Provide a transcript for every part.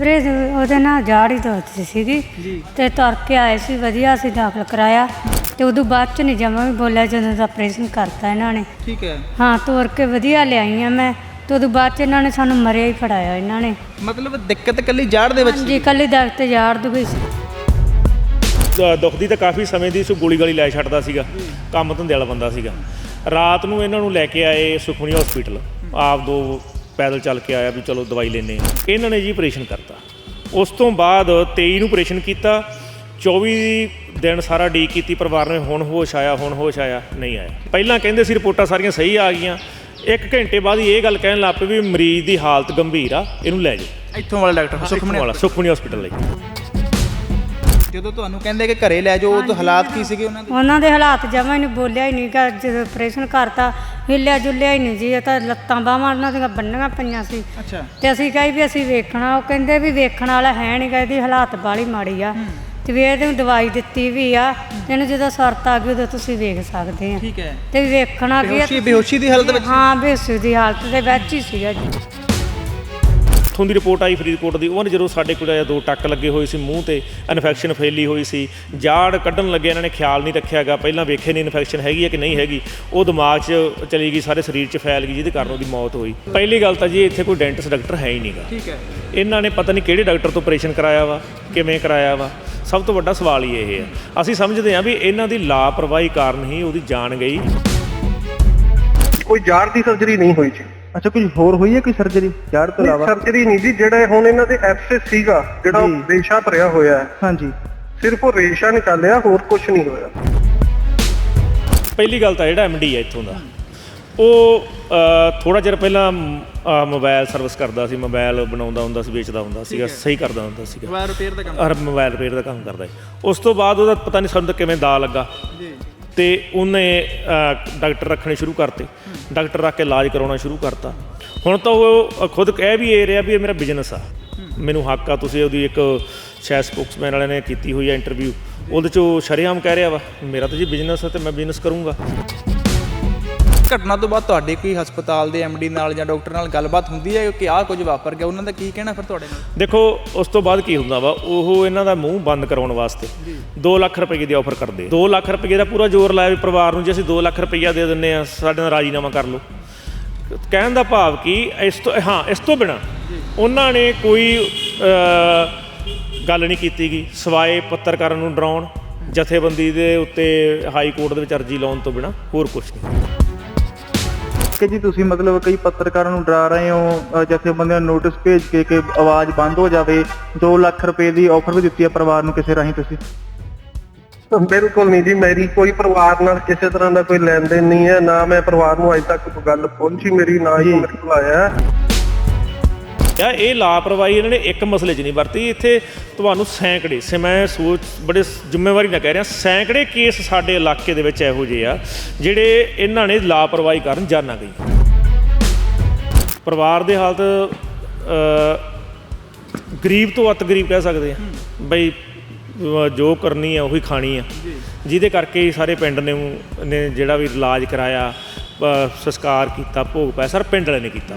ਵੀਰੇ ਉਹਦੇ ਨਾਲ ਜਾੜ ਹੀ ਦੁਖਦੀ ਸੀਗੀ ਜੀ। ਤੇ ਤੁਰ ਕੇ ਆਏ ਸੀ ਵਧੀਆ ਅਸੀਂ ਦਾਖਲ ਕਰਾਇਆ। ਤੇ ਉਦੋਂ ਬਾਅਦ ਚ ਨਹੀਂ ਜਮਾ ਵੀ ਬੋਲਿਆ ਜਦੋਂ ਦਾ ਆਪਰੇਸ਼ਨ ਕਰਤਾ ਇਹਨਾਂ ਨੇ। ਠੀਕ ਹੈ। ਹਾਂ ਤੁਰ ਕੇ ਵਧੀਆ ਲਿਆਈ ਆ ਮੈਂ। ਤੇ ਉਦੋਂ ਬਾਅਦ ਚ ਇਹਨਾਂ ਨੇ ਸਾਨੂੰ ਮਰਿਆ ਹੀ ਫੜਾਇਆ ਇਹਨਾਂ ਨੇ। ਮਤਲਬ ਦਿੱਕਤ ਕੱਲੀ ਜਾੜ ਦੇ ਵਿੱਚ ਹਾਂਜੀ ਕੱਲੀ ਦਰਦ ਤੇ ਜਾੜ ਦੁਖੀ ਸੀ। ਅ, ਦੁਖਦੀ ਤਾਂ ਕਾਫੀ ਸਮੇਂ ਦੀ ਸੋ ਗੋਲੀ ਗਾਲੀ ਲੈ ਛੱਡਦਾ ਸੀਗਾ। ਕੰਮ ਧੰਦੇ ਵਾਲਾ ਬੰਦਾ ਸੀਗਾ। ਰਾਤ ਨੂੰ ਇਹਨਾਂ ਨੂੰ ਲੈ ਕੇ ਆਏ ਸੁਖਮਣੀ ਹਸਪੀਟਲ ਆਪ ਦੋ ਪੈਦਲ ਚੱਲ ਕੇ ਆਇਆ ਵੀ ਚਲੋ ਦਵਾਈ ਲੈਨੇ ਆ ਇਹਨਾਂ ਨੇ ਜੀ ਆਪਰੇਸ਼ਨ ਕਰਤਾ। ਉਸ ਤੋਂ ਬਾਅਦ 23 ਨੂੰ ਆਪਰੇਸ਼ਨ ਕੀਤਾ। 24 ਦਿਨ ਸਾਰਾ ਡੀ ਕੀਤੀ ਪਰਿਵਾਰ ਨੇ ਹੁਣ ਹੋਸ਼ ਆਇਆ ਹੁਣ ਹੋਸ਼ ਆਇਆ ਨਹੀਂ ਆਇਆ। ਪਹਿਲਾਂ ਕਹਿੰਦੇ ਸੀ ਰਿਪੋਰਟਾਂ ਸਾਰੀਆਂ ਸਹੀ ਆ ਗਈਆਂ। ਇੱਕ ਘੰਟੇ ਬਾਅਦ ਇਹ ਗੱਲ ਕਹਿਣ ਲੱਗ ਪਏ ਵੀ ਮਰੀਜ਼ ਦੀ ਹਾਲਤ ਗੰਭੀਰ ਆ ਇਹਨੂੰ ਲੈ ਜਾਓ। ਇੱਥੋਂ ਵਾਲਾ ਡਾਕਟਰ ਸੁਖਮਣੀ ਸੁਖਮਣੀ ਵਾਲਾ ਸੁਖਮਣੀ ਹਸਪੀਟਲ ਲਈ। ਜਦੋਂ ਤੁਹਾਨੂੰ ਕਹਿੰਦੇ ਕਿ ਘਰੇ ਲੈ ਜਾਓ ਤਾਂ ਹਾਲਾਤ ਕੀ ਸੀਗੇ ਉਹਨਾਂ ਦੇ? ਉਹਨਾਂ ਦੇ ਹਾਲਾਤ ਜਮਾ ਹੀ ਨਹੀਂ ਬੋਲਿਆ ਹੀ ਨਹੀਂ ਗਾ ਜਦੋਂ ਆਪਰੇਸ਼ਨ ਕਰਤਾ ਹਿੱਲਿਆ ਜੁੱਲਿਆ ਹੀ ਨਹੀਂ ਜੀ ਇਹ ਤਾਂ ਲੱਤਾਂ ਬਾਹਾਂ ਉਹਨਾਂ ਦੀਆਂ ਬੰਨੀਆਂ ਪਈਆਂ ਸੀ। ਅੱਛਾ। ਤੇ ਅਸੀਂ ਕਹੀ ਵੀ ਅਸੀਂ ਵੇਖਣਾ ਉਹ ਕਹਿੰਦੇ ਵੀ ਵੇਖਣ ਵਾਲਾ ਹੈ ਨਹੀਂ ਗਾ ਇਹਦੀ ਹਾਲਾਤ ਬਾਲੀ ਮਾੜੀ ਆ। ਤੇ ਵੀ ਇਹਨੂੰ ਦਵਾਈ ਦਿੱਤੀ ਵੀ ਆ ਇਹਨੂੰ ਜਦੋਂ ਸੁਰਤ ਆ ਗਈ ਉਦੋਂ ਤੁਸੀਂ ਵੇਖ ਸਕਦੇ ਆ। ਠੀਕ ਹੈ। ਤੇ ਵੀ ਵੇਖਣਾ ਕੀ ਆ ਬੇਹੋਸ਼ੀ ਬੇਹੋਸ਼ੀ ਦੀ ਹਾਲਤ ਵਿੱਚ ਹਾਂ? ਬੇਸੂ ਦੀ ਹਾਲਤ ਦੇ ਵਿੱਚ ਹੀ ਸੀਗਾ ਜੀ। ਉੱਥੋਂ ਦੀ ਰਿਪੋਰਟ ਆਈ ਫਰੀਦਕੋਟ ਦੀ ਉਹਨੇ ਜਦੋਂ ਸਾਡੇ ਕੋਲ ਆਇਆ ਦੋ ਟੱਕ ਲੱਗੇ ਹੋਏ ਸੀ ਮੂੰਹ ਤੇ ਇਨਫੈਕਸ਼ਨ ਫੈਲੀ ਹੋਈ ਸੀ ਜਾੜ ਕੱਢਣ ਲੱਗੇ ਇਹਨਾਂ ਨੇ ਖਿਆਲ ਨਹੀਂ ਰੱਖਿਆਗਾ ਪਹਿਲਾਂ ਵੇਖੇ ਨਹੀਂ ਇਨਫੈਕਸ਼ਨ ਹੈਗੀ ਹੈ ਕਿ ਨਹੀਂ ਹੈਗੀ ਉਹ ਦਿਮਾਗ 'ਚ ਚਲੀ ਗਈ ਸਾਰੇ ਸਰੀਰ 'ਚ ਫੈਲ ਗਈ ਜਿਹਦੇ ਕਾਰਨ ਉਹਦੀ ਮੌਤ ਹੋਈ। ਪਹਿਲੀ ਗੱਲ ਤਾਂ ਜੀ ਇੱਥੇ ਕੋਈ ਡੈਂਟਿਸਟ ਡਾਕਟਰ ਹੈ ਹੀ ਨਹੀਂਗਾ ਠੀਕ ਹੈ। ਇਹਨਾਂ ਨੇ ਪਤਾ ਨਹੀਂ ਕਿਹੜੇ ਡਾਕਟਰ ਤੋਂ ਆਪਰੇਸ਼ਨ ਕਰਾਇਆ ਵਾ ਕਿਵੇਂ ਕਰਾਇਆ ਵਾ। ਸਭ ਤੋਂ ਵੱਡਾ ਸਵਾਲ ਹੀ ਇਹ ਹੈ। ਅਸੀਂ ਸਮਝਦੇ ਹਾਂ ਵੀ ਇਹਨਾਂ ਦੀ ਲਾਪਰਵਾਹੀ ਕਾਰਨ ਹੀ ਉਹਦੀ ਜਾਨ ਗਈ। ਕੋਈ ਜਾੜ ਦੀ ਸਰਜਰੀ ਨਹੀਂ ਹੋਈ ਜੀ। ਅੱਛਾ ਕੁਝ ਹੋਰ ਹੋਈ ਹੈ ਕੋਈ ਸਰਜਰੀ ਜਾੜ ਤੋਂ ਇਲਾਵਾ ਸਰਜਰੀ ਨਹੀਂ ਜੀ ਜਿਹੜਾ ਹੁਣ ਇਹਨਾਂ ਦੇ ਐਪਸਿਸ ਸੀਗਾ ਜਿਹੜਾ ਉਹ। ਰੇਸ਼ਾ ਭਰਿਆ ਹੋਇਆ ਹੈ। ਹਾਂਜੀ। ਸਿਰਫ ਉਹ ਰੇਸ਼ਾ ਨਿਕਾਲਿਆ ਹੋਰ ਕੁਝ ਨਹੀਂ ਹੋਇਆ। ਪਹਿਲੀ ਗੱਲ ਤਾਂ ਜਿਹੜਾ ਐਮਡੀ ਹੈ ਇੱਥੋਂ ਦਾ। ਉਹ ਥੋੜਾ ਚਿਰ ਪਹਿਲਾਂ ਮੋਬਾਈਲ ਸਰਵਿਸ ਕਰਦਾ ਸੀ ਮੋਬਾਈਲ ਬਣਾਉਂਦਾ ਹੁੰਦਾ ਸੀ ਵੇਚਦਾ ਹੁੰਦਾ ਸੀਗਾ ਸਹੀ ਕਰਦਾ ਹੁੰਦਾ ਸੀਗਾ। ਦੁਬਾਰਾ ਰਿਪੇਅਰ ਦਾ ਕੰਮ ਹਰ ਮੋਬਾਈਲ ਰਿਪੇਅਰ ਦਾ ਕੰਮ ਕਰਦਾ ਉਸ ਤੋਂ ਬਾਅਦ ਉਹਦਾ ਪਤਾ ਨਹੀਂ ਸਾਨੂੰ ਤਾਂ ਕਿਵੇਂ ਦਾ ਲੱਗਾ। ਜੀ। ਤੇ ਉਹਨੇ ਡਾਕਟਰ ਰੱਖਣੇ ਸ਼ੁਰੂ ਕਰਤੇ। ਡਾਕਟਰ ਰੱਖ ਕੇ ਇਲਾਜ ਕਰਾਉਣਾ ਸ਼ੁਰੂ ਕਰਤਾ। ਹੁਣ ਤਾਂ ਉਹ ਖੁਦ ਕਹਿ ਵੀ ਇਹ ਰਿਹਾ ਵੀ ਇਹ ਮੇਰਾ ਬਿਜ਼ਨਸ ਆ। ਮੈਨੂੰ ਹੱਕ ਆ, ਤੁਸੀਂ ਉਹਦੀ ਇੱਕ ਸ਼ਾਇਦ ਸਪੋਕਸਮੈਨ ਵਾਲਿਆਂ ਨੇ ਕੀਤੀ ਹੋਈ ਆ ਇੰਟਰਵਿਊ ਉਹਦੇ ਚ ਸ਼ਰੇਆਮ ਕਹਿ ਰਿਹਾ ਵਾ, ਮੇਰਾ ਤਾਂ ਜੀ ਬਿਜ਼ਨਸ ਹੈ ਤੇ ਮੈਂ ਬਿਜ਼ਨਸ ਕਰੂੰਗਾ। ਘਟਨਾ ਤੋਂ ਬਾਅਦ ਤੁਹਾਡੇ ਕੋਈ ਹਸਪਤਾਲ ਦੇ ਐਮਡੀ ਨਾਲ ਜਾਂ ਡਾਕਟਰ ਨਾਲ ਗੱਲਬਾਤ ਹੁੰਦੀ ਹੈ ਕਿ ਆਹ ਕੁਝ ਵਾਪਰ ਗਿਆ? ਉਹਨਾਂ ਦਾ ਕੀ ਕਹਿਣਾ ਫਿਰ ਤੁਹਾਡੇ ਨਾਲ? ਦੇਖੋ ਉਸ ਤੋਂ ਬਾਅਦ ਕੀ ਹੁੰਦਾ ਵਾ? ਉਹ ਇਹਨਾਂ ਦਾ ਮੂੰਹ ਬੰਦ ਕਰਾਉਣ ਵਾਸਤੇ 2 ਲੱਖ ਰੁਪਏ ਦੀ ਆਫਰ ਕਰਦੇ 2 ਲੱਖ ਰੁਪਏ ਦਾ ਪੂਰਾ ਜ਼ੋਰ ਲਾਇਆ ਵੀ ਪਰਿਵਾਰ ਨੂੰ ਜੇ ਅਸੀਂ 2 ਲੱਖ ਰੁਪਈਆ ਦੇ ਦਿੰਨੇ ਆ ਸਾਡੇ ਨਾਲ ਰਾਜੀਨਾਮਾ ਕਰ ਲਓ। ਕਹਿਣ ਦਾ ਭਾਵ ਕਿ ਇਸ ਤੋਂ ਹਾਂ ਇਸ ਤੋਂ ਬਿਨਾ ਉਹਨਾਂ ਨੇ ਕੋਈ ਗੱਲ ਨਹੀਂ ਕੀਤੀ ਗਈ ਸਵਾਏ ਪੱਤਰਕਾਰਾਂ ਨੂੰ ਡਰਾਉਣ ਜਥੇਬੰਦੀ ਦੇ ਉੱਤੇ ਹਾਈ ਕੋਰਟ ਦੇ ਵਿੱਚ ਅਰਜੀ ਲਾਉਣ ਤੋਂ ਬਿਨਾ ਹੋਰ ਕੁਝ ਨਹੀਂ। ਕਿ ਜੀ ਤੁਸੀਂ ਮਤਲਬ ਕਈ ਪੱਤਰਕਾਰਾਂ ਨੂੰ ਡਰਾ ਰਹੇ ਹੋ ਜਥੇਬੰਦੀਆਂ ਨੂੰ ਨੋਟਿਸ ਭੇਜ ਕੇ ਕਿ ਆਵਾਜ਼ ਬੰਦ ਹੋ ਜਾਵੇ 2 ਲੱਖ ਰੁਪਏ ਦੀ ਆਫਰ ਵੀ ਦਿੱਤੀ ਹੈ ਪਰਿਵਾਰ ਨੂੰ ਕਿਸੇ ਰਾਹੀਂ ਤੁਸੀਂ? ਬਿਲਕੁਲ ਨਹੀਂ ਜੀ ਮੇਰੀ ਕੋਈ ਪਰਿਵਾਰ ਨਾਲ ਕਿਸੇ ਤਰ੍ਹਾਂ ਦਾ ਕੋਈ ਲੈਣ ਦੇਣ ਨਹੀਂ ਹੈ ਨਾ ਮੈਂ ਪਰਿਵਾਰ ਨੂੰ ਅਜੇ ਤੱਕ ਕੋਈ ਗੱਲ ਪਹੁੰਚੀ ਮੇਰੀ ਨਾ ਹੀ ਮੇਰੇ ਕੋਲ ਆਇਆ। ਯਾ ਇਹ ਲਾਪਰਵਾਹੀ ਇਹਨਾਂ ਨੇ ਇੱਕ ਮਸਲੇ 'ਚ ਨਹੀਂ ਵਰਤੀ। ਇੱਥੇ ਤੁਹਾਨੂੰ ਸੈਂਕੜੇ ਸੇ ਮੈਂ ਸੋਚ ਬੜੇ ਜ਼ਿੰਮੇਵਾਰੀ ਨਾਲ ਕਹਿ ਰਿਹਾ ਸੈਂਕੜੇ ਕੇਸ ਸਾਡੇ ਇਲਾਕੇ ਦੇ ਵਿੱਚ ਇਹੋ ਜਿਹੇ ਆ ਜਿਹੜੇ ਇਹਨਾਂ ਨੇ ਲਾਪਰਵਾਹੀ ਕਾਰਨ ਜਾਨਾਂ ਗਈ ਪਰਿਵਾਰ ਦੇ ਹਾਲਤ ਗਰੀਬ ਤੋਂ ਅਤ ਗਰੀਬ ਕਹਿ ਸਕਦੇ ਆ। ਬਈ ਜੋ ਕਰਨੀ ਆ ਉਹੀ ਖਾਣੀ ਆ। ਜਿਹਦੇ ਕਰਕੇ ਸਾਰੇ ਪਿੰਡ ਨੇ ਨੇ ਜਿਹੜਾ ਵੀ ਇਲਾਜ ਕਰਾਇਆ ਸੰਸਕਾਰ ਕੀਤਾ ਭੋਗ ਪਾਇਆ ਸਰ ਪਿੰਡ ਵਾਲੇ ਨੇ ਕੀਤਾ।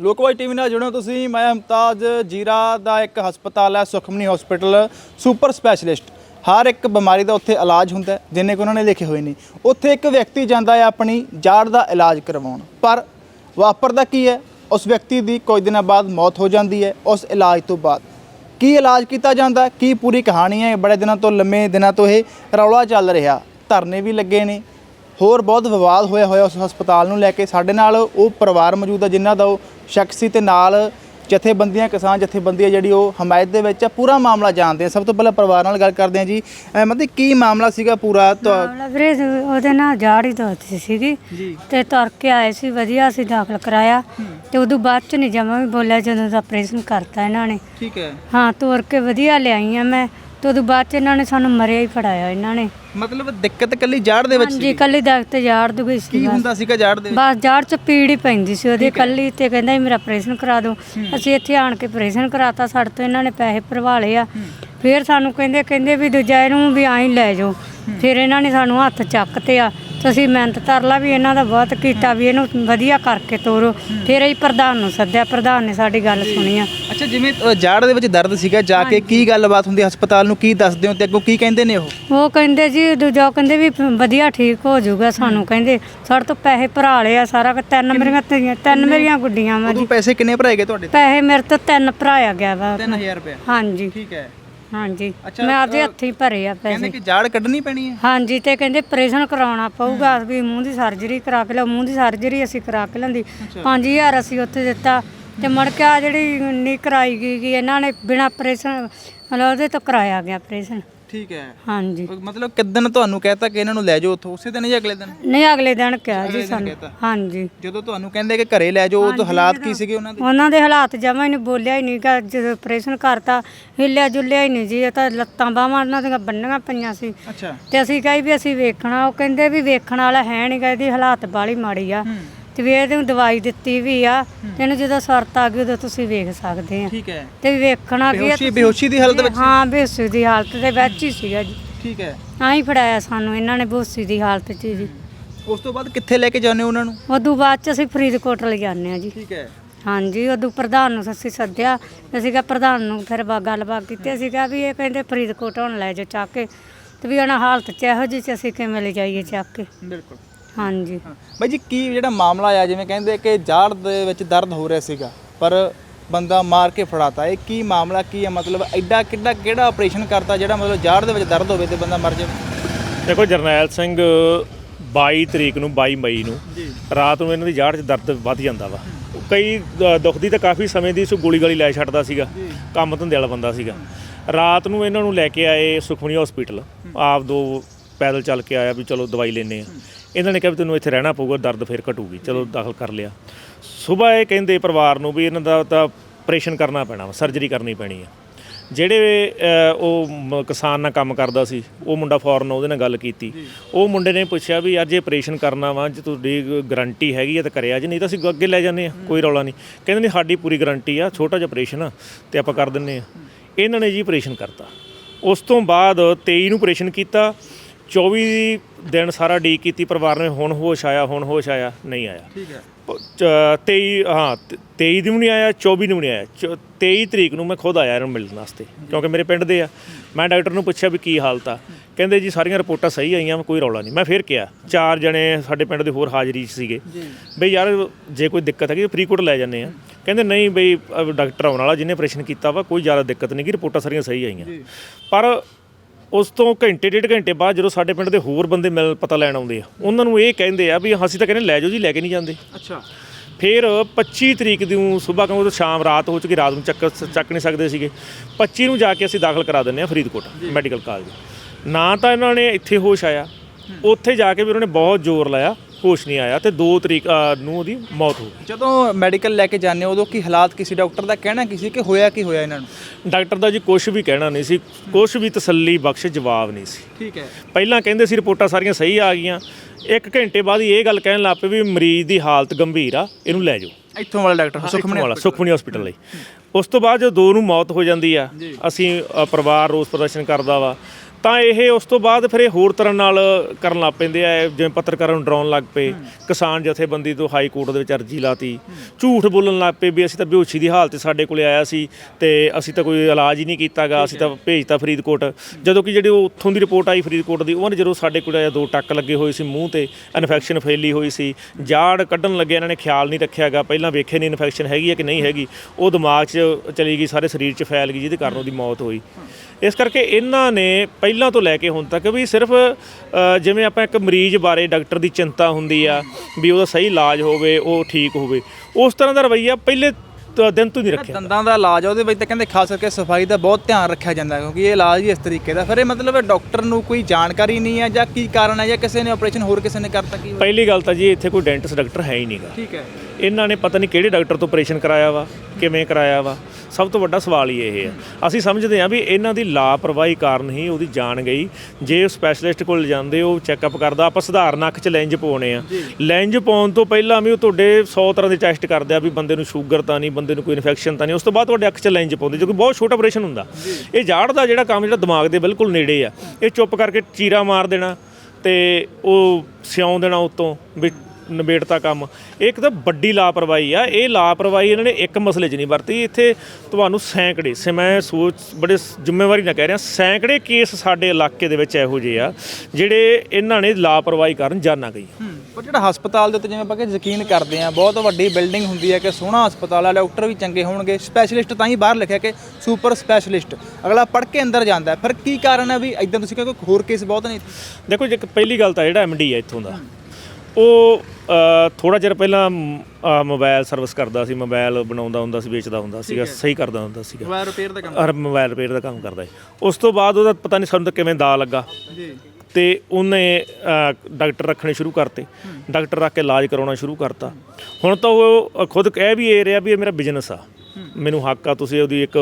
ਲੋਕਵਾਈ ਟੀਵੀ ਨਾਲ ਜੁੜੋ ਤੁਸੀਂ। ਮੈਂ ਮੁਮਤਾਜ ਜੀਰਾ ਦਾ ਇੱਕ ਹਸਪਤਾਲ ਹੈ, ਸੁਖਮਨੀ ਹਸਪੀਟਲ ਸੁਪਰ ਸਪੈਸ਼ਲਿਸਟ ਹਰ ਇੱਕ ਬਿਮਾਰੀ ਦਾ ਉੱਥੇ ਇਲਾਜ ਹੁੰਦਾ ਜਿੰਨੇ ਕਿ ਉਹਨਾਂ ਨੇ ਲਿਖੇ ਹੋਏ ਨੇ। ਉੱਥੇ ਇੱਕ ਵਿਅਕਤੀ ਜਾਂਦਾ ਹੈ ਆਪਣੀ ਜਾੜ ਦਾ ਇਲਾਜ ਕਰਵਾਉਣ। ਪਰ ਵਾਪਰਦਾ ਕੀ ਹੈ? ਉਸ ਵਿਅਕਤੀ ਦੀ ਕੁਝ ਦਿਨਾਂ ਬਾਅਦ ਮੌਤ ਹੋ ਜਾਂਦੀ ਹੈ, ਉਸ ਇਲਾਜ ਤੋਂ ਬਾਅਦ। ਕੀ ਇਲਾਜ ਕੀਤਾ ਜਾਂਦਾ ਕੀ ਪੂਰੀ ਕਹਾਣੀ ਹੈ? ਬੜੇ ਦਿਨਾਂ ਤੋਂ, ਲੰਮੇ ਦਿਨਾਂ ਤੋਂ ਇਹ ਰੌਲਾ ਚੱਲ ਰਿਹਾ। ਧਰਨੇ ਵੀ ਲੱਗੇ ਨੇ। ਹੋਰ ਬਹੁਤ ਵਿਵਾਦ ਹੋਇਆ ਹੋਇਆ ਉਸ ਹਸਪਤਾਲ ਨੂੰ ਲੈ ਕੇ। ਸਾਡੇ ਨਾਲ ਉਹ ਪਰਿਵਾਰ ਮੌਜੂਦ ਹੈ, ਜਿਨ੍ਹਾਂ ਦਾ ਉਹ ਸ਼ਖਸ ਸੀ ਤੇ ਨਾਲ ਜਥੇਬੰਦੀਆਂ ਕਿਸਾਨ ਜਥੇਬੰਦੀਆਂ ਜਿਹੜੀ ਉਹ ਹਮਾਇਤ ਦੇ ਵਿੱਚ ਆ ਪੂਰਾ ਮਾਮਲਾ ਜਾਣਦੇ ਆ। ਸਭ ਤੋਂ ਪਹਿਲਾਂ ਪਰਿਵਾਰ ਨਾਲ ਗੱਲ ਕਰਦੇ ਆ ਜੀ। ਅਹ ਮਤਲਬ ਕੀ ਮਾਮਲਾ ਸੀਗਾ ਪੂਰਾ? ਤੁਹਾ- ਮਾਮਲਾ ਵੀਰੇ ਉਹਦੇ ਨਾਲ ਜਾੜ ਦੁਖਦੀ ਸੀਗੀ ਜੀ। ਤੇ ਤੁਰ ਕੇ ਆਏ ਸੀ ਵਧੀਆ ਅਸੀਂ ਦਾਖਲ ਕਰਾਇਆ। ਤੇ ਉਦੋਂ ਬਾਅਦ ਚ ਨਹੀਂ ਜਮਾ ਵੀ ਬੋਲਿਆ ਜਦੋਂ ਦਾ ਆਪਰੇਸ਼ਨ ਕਰਤਾ ਇਹਨਾਂ ਨੇ। ਠੀਕ ਹੈ। ਹਾਂ ਤੁਰ ਕੇ ਵਧੀਆ ਲਿਆਈ ਆ ਮੈਂ। ਤੇ ਉਦੋਂ ਬਾਅਦ ਚ ਇਹਨਾਂ ਨੇ ਸਾਨੂੰ ਮਰਿਆ ਹੀ ਫੜਾਇਆ ਇਹਨਾਂ ਨੇ। ਮਤਲਬ ਦਿੱਕਤ ਕੱਲੀ ਜਾੜ ਦੇ ਵਿੱਚ ਹਾਂਜੀ ਸੀ ਕੱਲੀ ਦਰਦ ਤੇ ਜਾੜ ਦੁਖੀ ਸੀ ਕੀ ਬਸ। ਹੁੰਦਾ ਸੀਗਾ ਜਾੜ ਦੇ ਵਿੱਚ? ਬਸ ਜਾੜ ਚ ਪੀੜ ਹੀ ਪੈਂਦੀ ਸੀ ਉਹਦੀ ਕੱਲੀ ਤੇ ਕਹਿੰਦਾ ਸੀ ਮੇਰਾ ਆਪਰੇਸ਼ਨ ਕਰਾ ਦਿਓ। ਅਸੀਂ ਇੱਥੇ ਆਣ ਕੇ ਆਪਰੇਸ਼ਨ ਕਰਾਤਾ ਸਾਡੇ ਤੋਂ ਇਹਨਾਂ ਨੇ ਪੈਸੇ ਭਰਵਾ ਲਏ ਆ। ਫਿਰ ਸਾਨੂੰ ਕਹਿੰਦੇ ਕਹਿੰਦੇ ਵੀ ਦੂਜਾ ਇਹਨੂੰ ਵੀ ਆਈ ਲੈ ਜਾਓ। ਫਿਰ ਇਹਨਾਂ ਨੇ ਸਾਨੂੰ ਹੱਥ ਚੱਕ ਤੇ ਆ। ਤੇ ਅਸੀਂ ਮਿਹਨਤ ਤਰਲਾ ਵੀ ਇਹਨਾਂ ਦਾ ਬਹੁਤ ਕੀਤਾ ਵੀ ਇਹਨੂੰ ਵਧੀਆ ਕਰਕੇ ਤੋਰੋ। ਫਿਰ ਅਸੀਂ ਪ੍ਰਧਾਨ ਨੂੰ ਸੱਦਿਆ ਪ੍ਰਧਾਨ ਨੇ ਸਾਡੀ ਗੱਲ ਸੁਣੀ ਆ। ਅੱਛਾ ਜਿਵੇਂ ਅ, ਜਾੜ ਦੇ ਵਿੱਚ ਦਰਦ ਸੀਗਾ ਜਾ ਕੇ ਕੀ ਗੱਲਬਾਤ ਹੁੰਦੀ? ਹਸਪਤਾਲ ਨੂੰ ਕੀ ਦੱਸਦੇ ਹੋ ਤੇ ਅੱਗੋਂ ਕੀ ਕਹਿੰਦੇ ਨੇ ਉਹ? ਉਹ ਕਹਿੰਦੇ ਜੀ ਦੂਜਾ ਉਹ ਕਹਿੰਦੇ ਵੀ ਵਧੀਆ ਠੀਕ ਹੋ ਜਾਊਗਾ ਸਾਨੂੰ ਕਹਿੰਦੇ। ਸਾਡੇ ਤੋਂ ਪੈਸੇ ਭਰਾ ਲਏ ਆ ਸਾਰਾ। ਤਿੰਨ ਮੇਰੀਆਂ ਧੀਆਂ ਤਿੰਨ ਮੇਰੀਆਂ ਗੁੱਡੀਆਂ ਵਾ ਉਦੋਂ ਜੀ। ਪੈਸੇ ਕਿੰਨੇ ਭਰਾਏ ਗਏ ਤੁਹਾਡੇ? ਪੈਸੇ ਮੇਰੇ ਤੋਂ ਤਿੰਨ ਭਰਾਇਆ ਗਿਆ ਵਾ। 3000 ਰੁਪਏ। ਹਾਂਜੀ। ਠੀਕ ਹੈ। ਹਾਂਜੀ। ਅੱਛਾ, ਮੈਂ ਆਪਦੇ ਹੱਥੀਂ ਭਰੇ ਆ ਕਹਿੰਦੇ ਪੈਸੇ ਕਿ ਜਾੜ ਕੱਢਣੀ ਪੈਣੀ ਹੈ? ਹਾਂਜੀ ਤੇ ਕਹਿੰਦੇ ਆਪਰੇਸ਼ਨ ਕਰਾਉਣਾ ਪਊਗਾ ਵੀ ਮੂੰਹ ਦੀ ਸਰਜਰੀ ਕਰਾ ਕੇ ਲਓ ਮੂੰਹ ਦੀ ਸਰਜਰੀ ਅਸੀਂ ਕਰਾ ਕੇ ਲੈਂਦੀ 5000 ਅਸੀਂ ਉੱਥੇ ਦਿੱਤਾ ਤੇ ਮੁੜ ਕੇ ਆ ਜਿਹੜੀ ਨਹੀਂ ਕਰਾਈ ਗਈ ਗੀ, ਇਹਨਾਂ ਨੇ ਬਿਨਾ ਆਪਰੇਸ਼ਨ ਮਤਲਬ ਉਹਦੇ ਤੋਂ ਕਰਾਇਆ ਗਿਆ ਆਪਰੇਸ਼ਨ ਠੀਕ ਹੈ। ਹਾਂਜੀ। ਮਤਲਬ ਕਿਦਨ ਤੁਹਾਨੂੰ ਕਹਿਤਾ ਕਿ ਇਹਨਾਂ ਨੂੰ ਲੈ ਜਾਓ ਉੱਥੋਂ? ਉਸੇ ਦਿਨ ਜਾਂ ਅਗਲੇ ਦਿਨ? ਨਹੀਂ ਅਗਲੇ ਦਿਨ ਕਿਹਾ ਜੀ ਸਾਨੂੰ। ਹਾਂਜੀ। ਜਦੋਂ ਤੁਹਾਨੂੰ ਕਹਿੰਦੇ ਕਿ ਘਰੇ ਲੈ ਜਾਓ ਉਦੋਂ ਹਾਲਾਤ ਕੀ ਸੀਗੇ ਉਹਨਾਂ ਦੇ? ਉਹਨਾਂ ਦੇ ਹਾਲਾਤ ਜਮਾ ਹੀ ਨਹੀਂ ਬੋਲਿਆ ਹੀ ਨਹੀਂ ਜਦੋਂ ਆਪਰੇਸ਼ਨ ਕਰਤਾ ਹਿੱਲਿਆ ਜੁਲਿਆ ਹੀ ਨਹੀਂ ਜੀ। ਇਹ ਤਾਂ ਲੱਤਾਂ ਬਾਹਾਂ ਉਹਨਾਂ ਦੀਆਂ ਬੰਨੀਆਂ ਪਈਆਂ ਸੀ। ਅੱਛਾ। ਤੇ ਅਸੀਂ ਕਹੀ ਵੀ ਅਸੀਂ ਵੇਖਣਾ ਉਹ ਕਹਿੰਦੇ ਵੀ ਵੇਖਣ ਵਾਲਾ ਹੈ ਨਹੀਂ ਗਾ ਇਹਦੀ ਹਾਲਾਤ ਬਾਲੀ ਮਾੜੀ ਆ। ਤੇ ਵੀ ਇਹਨੂੰ ਦਵਾਈ ਦਿੱਤੀ ਵੀ ਆ ਤੇ ਇਹਨੂੰ ਜਦੋਂ ਸੁਰਤ ਆ ਗਈ ਉਦੋਂ ਤੁਸੀਂ ਵੇਖ ਸਕਦੇ ਆ। ਠੀਕ ਹੈ। ਤੇ ਵੀ ਵੇਖਣਾ ਕੀ ਆ ਬੇਹੋਸ਼ੀ ਬੇਹੋਸ਼ੀ ਦੀ ਹਾਲਤ ਵਿੱਚ ਹਾਂ? ਬੇਹੋਸ਼ੀ ਦੀ ਹਾਲਤ ਦੇ ਵਿੱਚ ਹੀ ਸੀਗਾ ਜੀ। ਠੀਕ ਹੈ। ਆਹੀਂ ਫੜਾਇਆ ਸਾਨੂੰ ਇਹਨਾਂ ਨੇ ਬੇਹੋਸ਼ੀ ਦੀ ਹਾਲਤ 'ਚ ਜੀ ਉਸ ਤੋਂ ਬਾਅਦ ਕਿੱਥੇ ਲੈ ਕੇ ਜਾਂਦੇ ਹੋ ਉਹਨਾਂ ਨੂੰ? ਉਦੋਂ ਬਾਅਦ ਚ ਅਸੀਂ ਫਰੀਦਕੋਟ ਲੈ ਜਾਂਦੇ ਆ ਜੀ। ਠੀਕ ਹੈ। ਹਾਂਜੀ ਉਦੋਂ ਪ੍ਰਧਾਨ ਨੂੰ ਅਸੀਂ ਸੱਦਿਆ। ਅਸੀਂ ਕਿਹਾ ਪ੍ਰਧਾਨ ਨੂੰ ਫਿਰ ਬਾ- ਗੱਲਬਾਤ ਕੀਤੀ। ਅਸੀਂ ਕਿਹਾ ਵੀ ਇਹ ਕਹਿੰਦੇ ਫਰੀਦਕੋਟ ਹੁਣ ਲੈ ਜਾਓ ਚੱਕ ਕੇ। ਤੇ ਵੀ ਉਹਨਾਂ ਹਾਲਤ ਚ ਇਹੋ ਜਿਹੀ ਚ ਅਸੀਂ ਕਿਵੇਂ ਲੈ ਜਾਈਏ ਚੱਕ ਕੇ। ਬਿਲਕੁਲ। ਹਾਂਜੀ। ਬਾਈ ਜੀ ਕੀ ਜਿਹੜਾ ਮਾਮਲਾ ਆ ਜਿਵੇਂ ਕਹਿੰਦੇ ਕਿ ਜਾੜ ਦੇ ਵਿੱਚ ਦਰਦ ਹੋ ਰਿਹਾ ਸੀਗਾ ਪਰ ਬੰਦਾ ਮਾਰ ਕੇ ਫੜਾਤਾ। ਇਹ ਕੀ ਮਾਮਲਾ ਕੀ ਹੈ? ਮਤਲਬ ਐਡਾ ਕਿੱਡਾ ਕਿਹੜਾ ਆਪਰੇਸ਼ਨ ਕਰਤਾ ਜਿਹੜਾ ਮਤਲਬ ਜਾੜ ਦੇ ਵਿੱਚ ਦਰਦ ਹੋਵੇ ਤੇ ਬੰਦਾ ਮਰ ਜਾਵੇ? ਦੇਖੋ ਜਰਨੈਲ ਸਿੰਘ 22 ਤਰੀਕ ਨੂੰ 22 ਮਈ ਨੂੰ ਰਾਤ ਨੂੰ ਇਹਨਾਂ ਦੀ ਜਾੜ 'ਚ ਦਰਦ ਵੱਧ ਜਾਂਦਾ ਵਾ। ਕਈ ਅ, ਦੁਖਦੀ ਤਾਂ ਕਾਫੀ ਸਮੇਂ ਦੀ ਸੋ ਗੋਲੀ ਗਾਲੀ ਲੈ ਛੱਡਦਾ ਸੀਗਾ। ਕੰਮ ਧੰਦੇ ਵਾਲਾ ਬੰਦਾ ਸੀਗਾ। ਰਾਤ ਨੂੰ ਇਹਨਾਂ ਨੂੰ ਲੈ ਕੇ ਆਏ ਸੁਖਮਨੀ ਹਸਪੀਟਲ ਆਪ ਦੋ ਪੈਦਲ ਚੱਲ ਕੇ ਆਇਆ ਵੀ ਚਲੋ ਦਵਾਈ ਲੈਨੇ ਆ ਇਹਨਾਂ ਨੇ ਕਿਹਾ ਵੀ ਤੈਨੂੰ ਇੱਥੇ ਰਹਿਣਾ ਪਊਗਾ ਦਰਦ ਫਿਰ ਘਟੂਗੀ। ਚਲੋ ਦਾਖਲ ਕਰ ਲਿਆ। ਸਵੇਰ ਇਹ ਕਹਿੰਦੇ ਪਰਿਵਾਰ ਨੂੰ ਵੀ ਇਹਨਾਂ ਦਾ ਤਾਂ ਆਪਰੇਸ਼ਨ ਕਰਨਾ ਪੈਣਾ ਸਰਜਰੀ ਕਰਨੀ ਪੈਣੀ ਆ। ਜਿਹੜੇ ਉਹ ਕਿਸਾਨ ਨਾਲ ਕੰਮ ਕਰਦਾ ਸੀ ਉਹ ਮੁੰਡਾ ਫੌਰਨ ਉਹਦੇ ਨਾਲ ਗੱਲ ਕੀਤੀ। ਉਹ ਮੁੰਡੇ ਨੇ ਪੁੱਛਿਆ ਵੀ ਅੱਜ ਇਹ ਆਪਰੇਸ਼ਨ ਕਰਨਾ ਵਾ ਜੇ ਤੁਹਾਡੀ ਗਾਰੰਟੀ ਹੈਗੀ ਆ ਤਾਂ ਕਰਿਆ ਜੇ ਨਹੀਂ ਤਾਂ ਅਸੀਂ ਅੱਗੇ ਲੈ ਜਾਂਦੇ ਆ ਕੋਈ ਰੌਲਾ ਨਹੀਂ। ਕਹਿੰਦੇ ਨਹੀਂ ਸਾਡੀ ਪੂਰੀ ਗਾਰੰਟੀ ਆ ਛੋਟਾ ਜਿਹਾ ਆਪਰੇਸ਼ਨ ਆ ਤੇ ਆਪਾਂ ਕਰ ਦਿੰਨੇ ਆ ਇਹਨਾਂ ਨੇ ਜੀ ਆਪਰੇਸ਼ਨ ਕਰਤਾ। ਉਸ ਤੋਂ ਬਾਅਦ 23 ਨੂੰ ਆਪਰੇਸ਼ਨ ਕੀਤਾ। 24 ਦਿਨ ਸਾਰਾ ਡੀ ਕੀਤੀ ਪਰਿਵਾਰ ਨੇ ਹੁਣ ਹੋਸ਼ ਆਇਆ ਹੁਣ ਹੋਸ਼ ਆਇਆ ਨਹੀਂ ਆਇਆ। ਠੀਕ ਹੈ। 23 ਹਾਂ ਤ- 23 ਨੂੰ ਨਹੀਂ ਆਇਆ 24 ਨੂੰ ਨਹੀਂ ਆਇਆ। ਚੌ- 23 ਤਰੀਕ ਨੂੰ ਮੈਂ ਖੁਦ ਆਇਆ ਇਹਨਾਂ ਮਿਲਣ ਵਾਸਤੇ ਕਿਉਂਕਿ ਮੇਰੇ ਪਿੰਡ ਦੇ ਆ। ਮੈਂ ਡਾਕਟਰ ਨੂੰ ਪੁੱਛਿਆ ਵੀ ਕੀ ਹਾਲਤ ਆ ਕਹਿੰਦੇ ਜੀ ਸਾਰੀਆਂ ਰਿਪੋਰਟਾਂ ਸਹੀ ਆਈਆਂ ਕੋਈ ਰੌਲਾ ਨਹੀਂ। ਮੈਂ ਫਿਰ ਕਿਹਾ ਚਾਰ ਜਣੇ ਸਾਡੇ ਪਿੰਡ ਦੇ ਹੋਰ ਹਾਜ਼ਰੀ 'ਚ ਸੀਗੇ। ਬਈ ਯਾਰ ਜੇ ਕੋਈ ਦਿੱਕਤ ਹੈਗੀ ਫਰੀਦਕੋਟ ਲੈ ਜਾਂਦੇ ਆ। ਕਹਿੰਦੇ ਨਹੀਂ ਬਈ ਡਾਕਟਰ ਆਉਣ ਵਾਲਾ ਜਿਹਨੇ ਆਪਰੇਸ਼ਨ ਕੀਤਾ ਵਾ ਕੋਈ ਜ਼ਿਆਦਾ ਦਿੱਕਤ ਨਹੀਂ ਗੀ ਰਿਪੋਰਟਾਂ ਸਾਰੀਆਂ ਸਹੀ ਆਈਆਂ। ਪਰ ਉਸ ਤੋਂ ਘੰਟੇ ਡੇਢ ਘੰਟੇ ਬਾਅਦ ਜਦੋਂ ਸਾਡੇ ਪਿੰਡ ਦੇ ਹੋਰ ਬੰਦੇ ਮਿਲ ਪਤਾ ਲੈਣ ਆਉਂਦੇ ਆ ਉਹਨਾਂ ਨੂੰ ਇਹ ਕਹਿੰਦੇ ਆ ਵੀ ਅਸੀਂ ਤਾਂ ਕਹਿੰਦੇ ਲੈ ਜਾਓ ਜੀ ਲੈ ਕੇ ਨਹੀਂ ਜਾਂਦੇ। ਅੱਛਾ। ਫਿਰ 25 ਤਰੀਕ ਨੂੰ ਸਵੇਰ ਉਦੋਂ ਸ਼ਾਮ ਰਾਤ ਹੋ ਚੁੱਕੀ ਰਾਤ ਨੂੰ ਚੱਕ ਚੱਕ ਨਹੀਂ ਸਕਦੇ ਸੀਗੇ। 25 ਨੂੰ ਜਾ ਕੇ ਅਸੀਂ ਦਾਖਲ ਕਰਾ ਦਿੰਦੇ ਆ ਫਰੀਦਕੋਟ ਮੈਡੀਕਲ ਕਾਲਜ। ਨਾ ਤਾਂ ਇਹਨਾਂ ਨੇ ਇੱਥੇ ਹੋਸ਼ ਆਇਆ। ਉੱਥੇ ਜਾ ਕੇ ਵੀ ਉਹਨਾਂ ਨੇ ਬਹੁਤ ਜ਼ੋਰ ਲਾਇਆ। ਹੋਸ਼ ਨਹੀਂ ਆਇਆ ਤੇ 2 ਤਰੀਕ ਨੂੰ ਉਹਦੀ ਮੌਤ ਹੋ ਗਈ। ਜਦੋਂ ਮੈਡੀਕਲ ਲੈ ਕੇ ਜਾਂਦੇ ਉਦੋਂ ਕੀ ਹਾਲਾਤ ਕੀ ਸੀ ਡਾਕਟਰ ਦਾ ਕਹਿਣਾ ਕੀ ਸੀ ਕਿ ਹੋਇਆ ਕੀ ਹੋਇਆ ਇਹਨਾਂ ਨੂੰ? ਡਾਕਟਰ ਦਾ ਜੀ ਕੁਝ ਵੀ ਕਹਿਣਾ ਨਹੀਂ ਸੀ ਕੁਝ ਵੀ ਤਸੱਲੀ ਬਖਸ਼ ਜਵਾਬ ਨਹੀਂ ਸੀ। ਠੀਕ ਹੈ। ਪਹਿਲਾਂ ਕਹਿੰਦੇ ਸੀ ਰਿਪੋਰਟਾਂ ਸਾਰੀਆਂ ਸਹੀ ਆ ਗਈਆਂ ਇੱਕ ਘੰਟੇ ਬਾਅਦ ਇਹ ਗੱਲ ਕਹਿਣ ਲੱਗ ਪਏ ਵੀ ਮਰੀਜ਼ ਦੀ ਹਾਲਤ ਗੰਭੀਰ ਆ ਇਹਨੂੰ ਲੈ ਜਾਓ। ਇੱਥੋਂ ਵਾਲਾ ਡਾਕਟਰ ਸੁਖਮਨੀ ਸੁਖਮਨੀ ਵਾਲਾ ਸੁਖਮਨੀ ਹਸਪੀਟਲ ਲਈ। ਉਸ ਤੋਂ ਬਾਅਦ ਜਦੋਂ ਦੋ ਨੂੰ ਮੌਤ ਹੋ ਜਾਂਦੀ ਆ ਅਸੀਂ ਪਰਿਵਾਰ ਰੋਸ ਪ੍ਰਦਰਸ਼ਨ ਕਰਦਾ ਵਾ ਤਾਂ ਇਹ ਉਸ ਤੋਂ ਬਾਅਦ ਫਿਰ ਇਹ ਹੋਰ ਤਰ੍ਹਾਂ ਨਾਲ ਕਰਨ ਲੱਗ ਪੈਂਦੇ ਆ ਜਿਵੇਂ ਪੱਤਰਕਾਰਾਂ ਨੂੰ ਡਰਾਉਣ ਲੱਗ ਪਏ, ਕਿਸਾਨ ਜਥੇਬੰਦੀ ਤੋਂ ਹਾਈ ਕੋਰਟ ਦੇ ਵਿੱਚ ਅਰਜੀ ਲਾਤੀ, ਝੂਠ ਬੋਲਣ ਲੱਗ ਪਏ ਵੀ ਅਸੀਂ ਤਾਂ ਬੇਹੋਸ਼ੀ ਦੀ ਹਾਲਤ 'ਚ ਸਾਡੇ ਕੋਲੇ ਆਇਆ ਸੀ ਤੇ ਅਸੀਂ ਤਾਂ ਕੋਈ ਇਲਾਜ ਹੀ ਨਹੀਂ ਕੀਤਾਗਾ, ਅਸੀਂ ਤਾਂ ਭੇਜਤਾ ਫਰੀਦਕੋਟ। ਜਦੋਂ ਕਿ ਜਿਹੜੀ ਉਹ ਉੱਥੋਂ ਦੀ ਰਿਪੋਰਟ ਆਈ ਫਰੀਦਕੋਟ ਦੀ, ਉਹਨਾਂ ਜਦੋਂ ਸਾਡੇ ਕੋਲੇ ਆਇਆ, ਦੋ ਟੱਕ ਲੱਗੇ ਹੋਏ ਸੀ ਮੂੰਹ ਤੇ, ਇਨਫੈਕਸ਼ਨ ਫੈਲੀ ਹੋਈ ਸੀ, ਜਾੜ ਕੱਢਣ ਲੱਗੇ ਇਹਨਾਂ ਨੇ ਖਿਆਲ ਨਹੀਂ ਰੱਖਿਆਗਾ, ਪਹਿਲਾਂ ਵੇਖੇ ਨਹੀਂ ਇਨਫੈਕਸ਼ਨ ਹੈਗੀ ਹੈ ਕਿ ਨਹੀਂ ਹੈਗੀ, ਉਹ ਦਿਮਾਗ 'ਚ ਚਲੀ ਗਈ, ਸਾਰੇ ਸਰੀਰ 'ਚ ਫੈਲ ਗਈ, ਜਿਹਦੇ ਕਾਰਨ ਉਹਦੀ ਮੌਤ ਹੋਈ। ਇਸ ਕਰਕੇ ਇਹਨਾਂ ਨੇ ਪਹਿਲਾਂ ਤੋਂ ਲੈ ਕੇ ਹੁਣ ਤੱਕ ਵੀ ਸਿਰਫ ਜਿਵੇਂ ਆਪਾਂ ਇੱਕ ਮਰੀਜ਼ ਬਾਰੇ ਡਾਕਟਰ ਦੀ ਚਿੰਤਾ ਹੁੰਦੀ ਆ ਵੀ ਉਹਦਾ ਸਹੀ ਇਲਾਜ ਹੋਵੇ ਉਹ ਠੀਕ ਹੋਵੇ ਉਸ ਤਰ੍ਹਾਂ ਦਾ ਰਵੱਈਆ ਪਹਿਲੇ ਤ- ਦਿਨ ਤੋਂ ਨਹੀਂ ਰੱਖਿਆ ਦੰਦਾਂ ਦਾ ਇਲਾਜ ਆ, ਉਹਦੇ ਵਿੱਚ ਤਾਂ ਕਹਿੰਦੇ ਖਾਸ ਕਰਕੇ ਸਫ਼ਾਈ ਦਾ ਬਹੁਤ ਧਿਆਨ ਰੱਖਿਆ ਜਾਂਦਾ ਹੈ ਕਿਉਂਕਿ ਇਹ ਇਲਾਜ ਹੀ ਇਸ ਤਰੀਕੇ ਦਾ ਫਿਰ ਇਹ ਮਤਲਬ ਡਾਕਟਰ ਨੂੰ ਕੋਈ ਜਾਣਕਾਰੀ ਨਹੀਂ ਹੈ ਜਾਂ ਕੀ ਕਾਰਨ ਹੈ ਜਾਂ ਕਿਸੇ ਨੇ ਆਪਰੇਸ਼ਨ ਹੋਰ ਕਿਸੇ ਨੇ ਕਰਤਾ ਕੀ? ਪਹਿਲੀ ਗੱਲ ਤਾਂ ਜੀ ਇੱਥੇ ਕੋਈ ਡੈਂਟਿਸਟ ਡਾਕਟਰ ਹੈ ਹੀ ਨਹੀਂਗਾ ਠੀਕ ਹੈ। ਇਹਨਾਂ ਨੇ ਪਤਾ ਨਹੀਂ ਕਿਹੜੇ ਡਾਕਟਰ ਤੋਂ ਆਪਰੇਸ਼ਨ ਕਰਾਇਆ ਵਾ ਕਿਵੇਂ ਕਰਾਇਆ ਵਾ। ਸਭ ਤੋਂ ਵੱਡਾ ਸਵਾਲ ਹੀ ਇਹ ਹੈ। ਅਸੀਂ ਸਮਝਦੇ ਹਾਂ ਵੀ ਇਹਨਾਂ ਦੀ ਲਾਪਰਵਾਹੀ ਕਾਰਨ ਹੀ ਉਹਦੀ ਜਾਨ ਗਈ। ਜੇ ਸਪੈਸ਼ਲਿਸਟ ਕੋਲ ਜਾਂਦੇ ਉਹ ਚੈੱਕਅਪ ਕਰਦਾ ਆਪਾਂ ਸਧਾਰਨ ਅੱਖ 'ਚ ਲੈਂਜ ਪਾਉਣੇ ਆ। ਲੈਂਜ ਪਾਉਣ ਤੋਂ ਪਹਿਲਾਂ ਵੀ ਉਹ ਤੁਹਾਡੇ 100 ਤਰ੍ਹਾਂ ਦੇ ਟੈਸਟ ਕਰਦੇ ਆ ਵੀ ਬੰਦੇ ਨੂੰ ਸ਼ੂਗਰ ਤਾਂ ਨਹੀਂ ਬੰਦੇ ਨੂੰ ਕੋਈ ਇਨਫੈਕਸ਼ਨ ਤਾਂ ਨਹੀਂ ਉਸ ਤੋਂ ਬਾਅਦ ਤੁਹਾਡੇ ਅੱਖ 'ਚ ਲੈਂਜ ਪਾਉਂਦੇ ਜੋ ਕਿ ਬਹੁਤ ਛੋਟਾ ਆਪਰੇਸ਼ਨ ਹੁੰਦਾ। ਇਹ ਜਾੜ ਦਾ ਜਿਹੜਾ ਕੰਮ ਜਿਹੜਾ ਦਿਮਾਗ ਦੇ ਬਿਲਕੁਲ ਨੇੜੇ ਆ ਇਹ ਚੁੱਪ ਕਰਕੇ ਚੀਰਾ ਮਾਰ ਦੇਣਾ ਤੇ ਉਹ ਸਿਉਂ ਦੇਣਾ ਉਤੋਂ ਵੀ ਨਿਬੇੜਤਾ ਕੰਮ। ਇਹ ਇੱਕ ਤਾਂ ਵੱਡੀ ਲਾਪਰਵਾਹੀ ਆ। ਇਹ ਲਾਪਰਵਾਹੀ ਇਹਨਾਂ ਨੇ ਇੱਕ ਮਸਲੇ 'ਚ ਨਹੀਂ ਵਰਤੀ। ਇੱਥੇ ਤੁਹਾਨੂੰ ਸੈਂਕੜੇ ਸੇ ਮੈਂ ਸੋਚ ਬੜੇ ਜ਼ਿੰਮੇਵਾਰੀ ਨਾਲ ਕਹਿ ਰਿਹਾ ਸੈਂਕੜੇ ਕੇਸ ਸਾਡੇ ਇਲਾਕੇ ਦੇ ਵਿੱਚ ਇਹੋ ਜਿਹੇ ਆ ਜਿਹੜੇ ਇਹਨਾਂ ਨੇ ਲਾਪਰਵਾਹੀ ਕਾਰਨ ਜਾਨਾਂ ਗਈ ਪਰ ਜਿਹੜਾ ਹਸਪਤਾਲ ਦੇ ਉੱਤੇ ਜਿਵੇਂ ਆਪਾਂ ਕਿ ਯਕੀਨ ਕਰਦੇ ਆ ਬਹੁਤ ਵੱਡੀ ਬਿਲਡਿੰਗ ਹੁੰਦੀ ਹੈ ਕਿ ਸੋਹਣਾ ਹਸਪਤਾਲ ਹੈ ਡਾਕਟਰ ਵੀ ਚੰਗੇ ਹੋਣਗੇ ਸਪੈਸ਼ਲਿਸਟ ਤਾਂ ਹੀ ਬਾਹਰ ਲਿਖਿਆ ਕਿ ਸੁਪਰ ਸਪੈਸ਼ਲਿਸਟ। ਅਗਲਾ ਪੜ੍ਹ ਕੇ ਅੰਦਰ ਜਾਂਦਾ ਫਿਰ ਕੀ ਕਾਰਨ ਹੈ ਵੀ ਇਦਾਂ ਤੁਸੀਂ ਕਹਿੰਦੇ ਹੋਰ ਕੇਸ ਬਹੁਤ ਨੇ ਦੇਖੋ ਜੇ ਇੱਕ ਪਹਿਲੀ ਗੱਲ ਤਾਂ ਜਿਹੜਾ ਐਮਡੀ ਹੈ ਇੱਥੋਂ ਦਾ। ਉਹ ਥੋੜਾ ਚਿਰ ਪਹਿਲਾਂ ਮੋਬਾਈਲ ਸਰਵਿਸ ਕਰਦਾ ਸੀ ਮੋਬਾਈਲ ਬਣਾਉਂਦਾ ਹੁੰਦਾ ਸੀ ਵੇਚਦਾ ਹੁੰਦਾ ਸੀਗਾ ਸਹੀ ਕਰਦਾ ਹੁੰਦਾ ਸੀਗਾ। ਮੋਬਾਈਲ ਰਿਪੇਅਰ ਦਾ ਕੰਮ ਹਰ ਮੋਬਾਈਲ ਰਿਪੇਅਰ ਦਾ ਕੰਮ ਕਰਦਾ ਹੈ ਉਸ ਤੋਂ ਬਾਅਦ ਉਹਦਾ ਪਤਾ ਨਹੀਂ ਸਾਨੂੰ ਤਾਂ ਕਿਵੇਂ ਦਾ ਲੱਗਾ। ਜੀ। ਤੇ ਉਹਨੇ ਡਾਕਟਰ ਰੱਖਣੇ ਸ਼ੁਰੂ ਕਰਤੇ। ਡਾਕਟਰ ਰੱਖ ਕੇ ਇਲਾਜ ਕਰਾਉਣਾ ਸ਼ੁਰੂ ਕਰਤਾ। ਹੁਣ ਤਾਂ ਉਹ ਖੁਦ ਕਹਿ ਵੀ ਇਹ ਰਿਹਾ ਵੀ ਇਹ ਮੇਰਾ ਬਿਜ਼ਨਸ ਆ। ਮੈਨੂੰ ਹੱਕ ਆ ਤੁਸੀਂ ਉਹਦੀ ਇੱਕ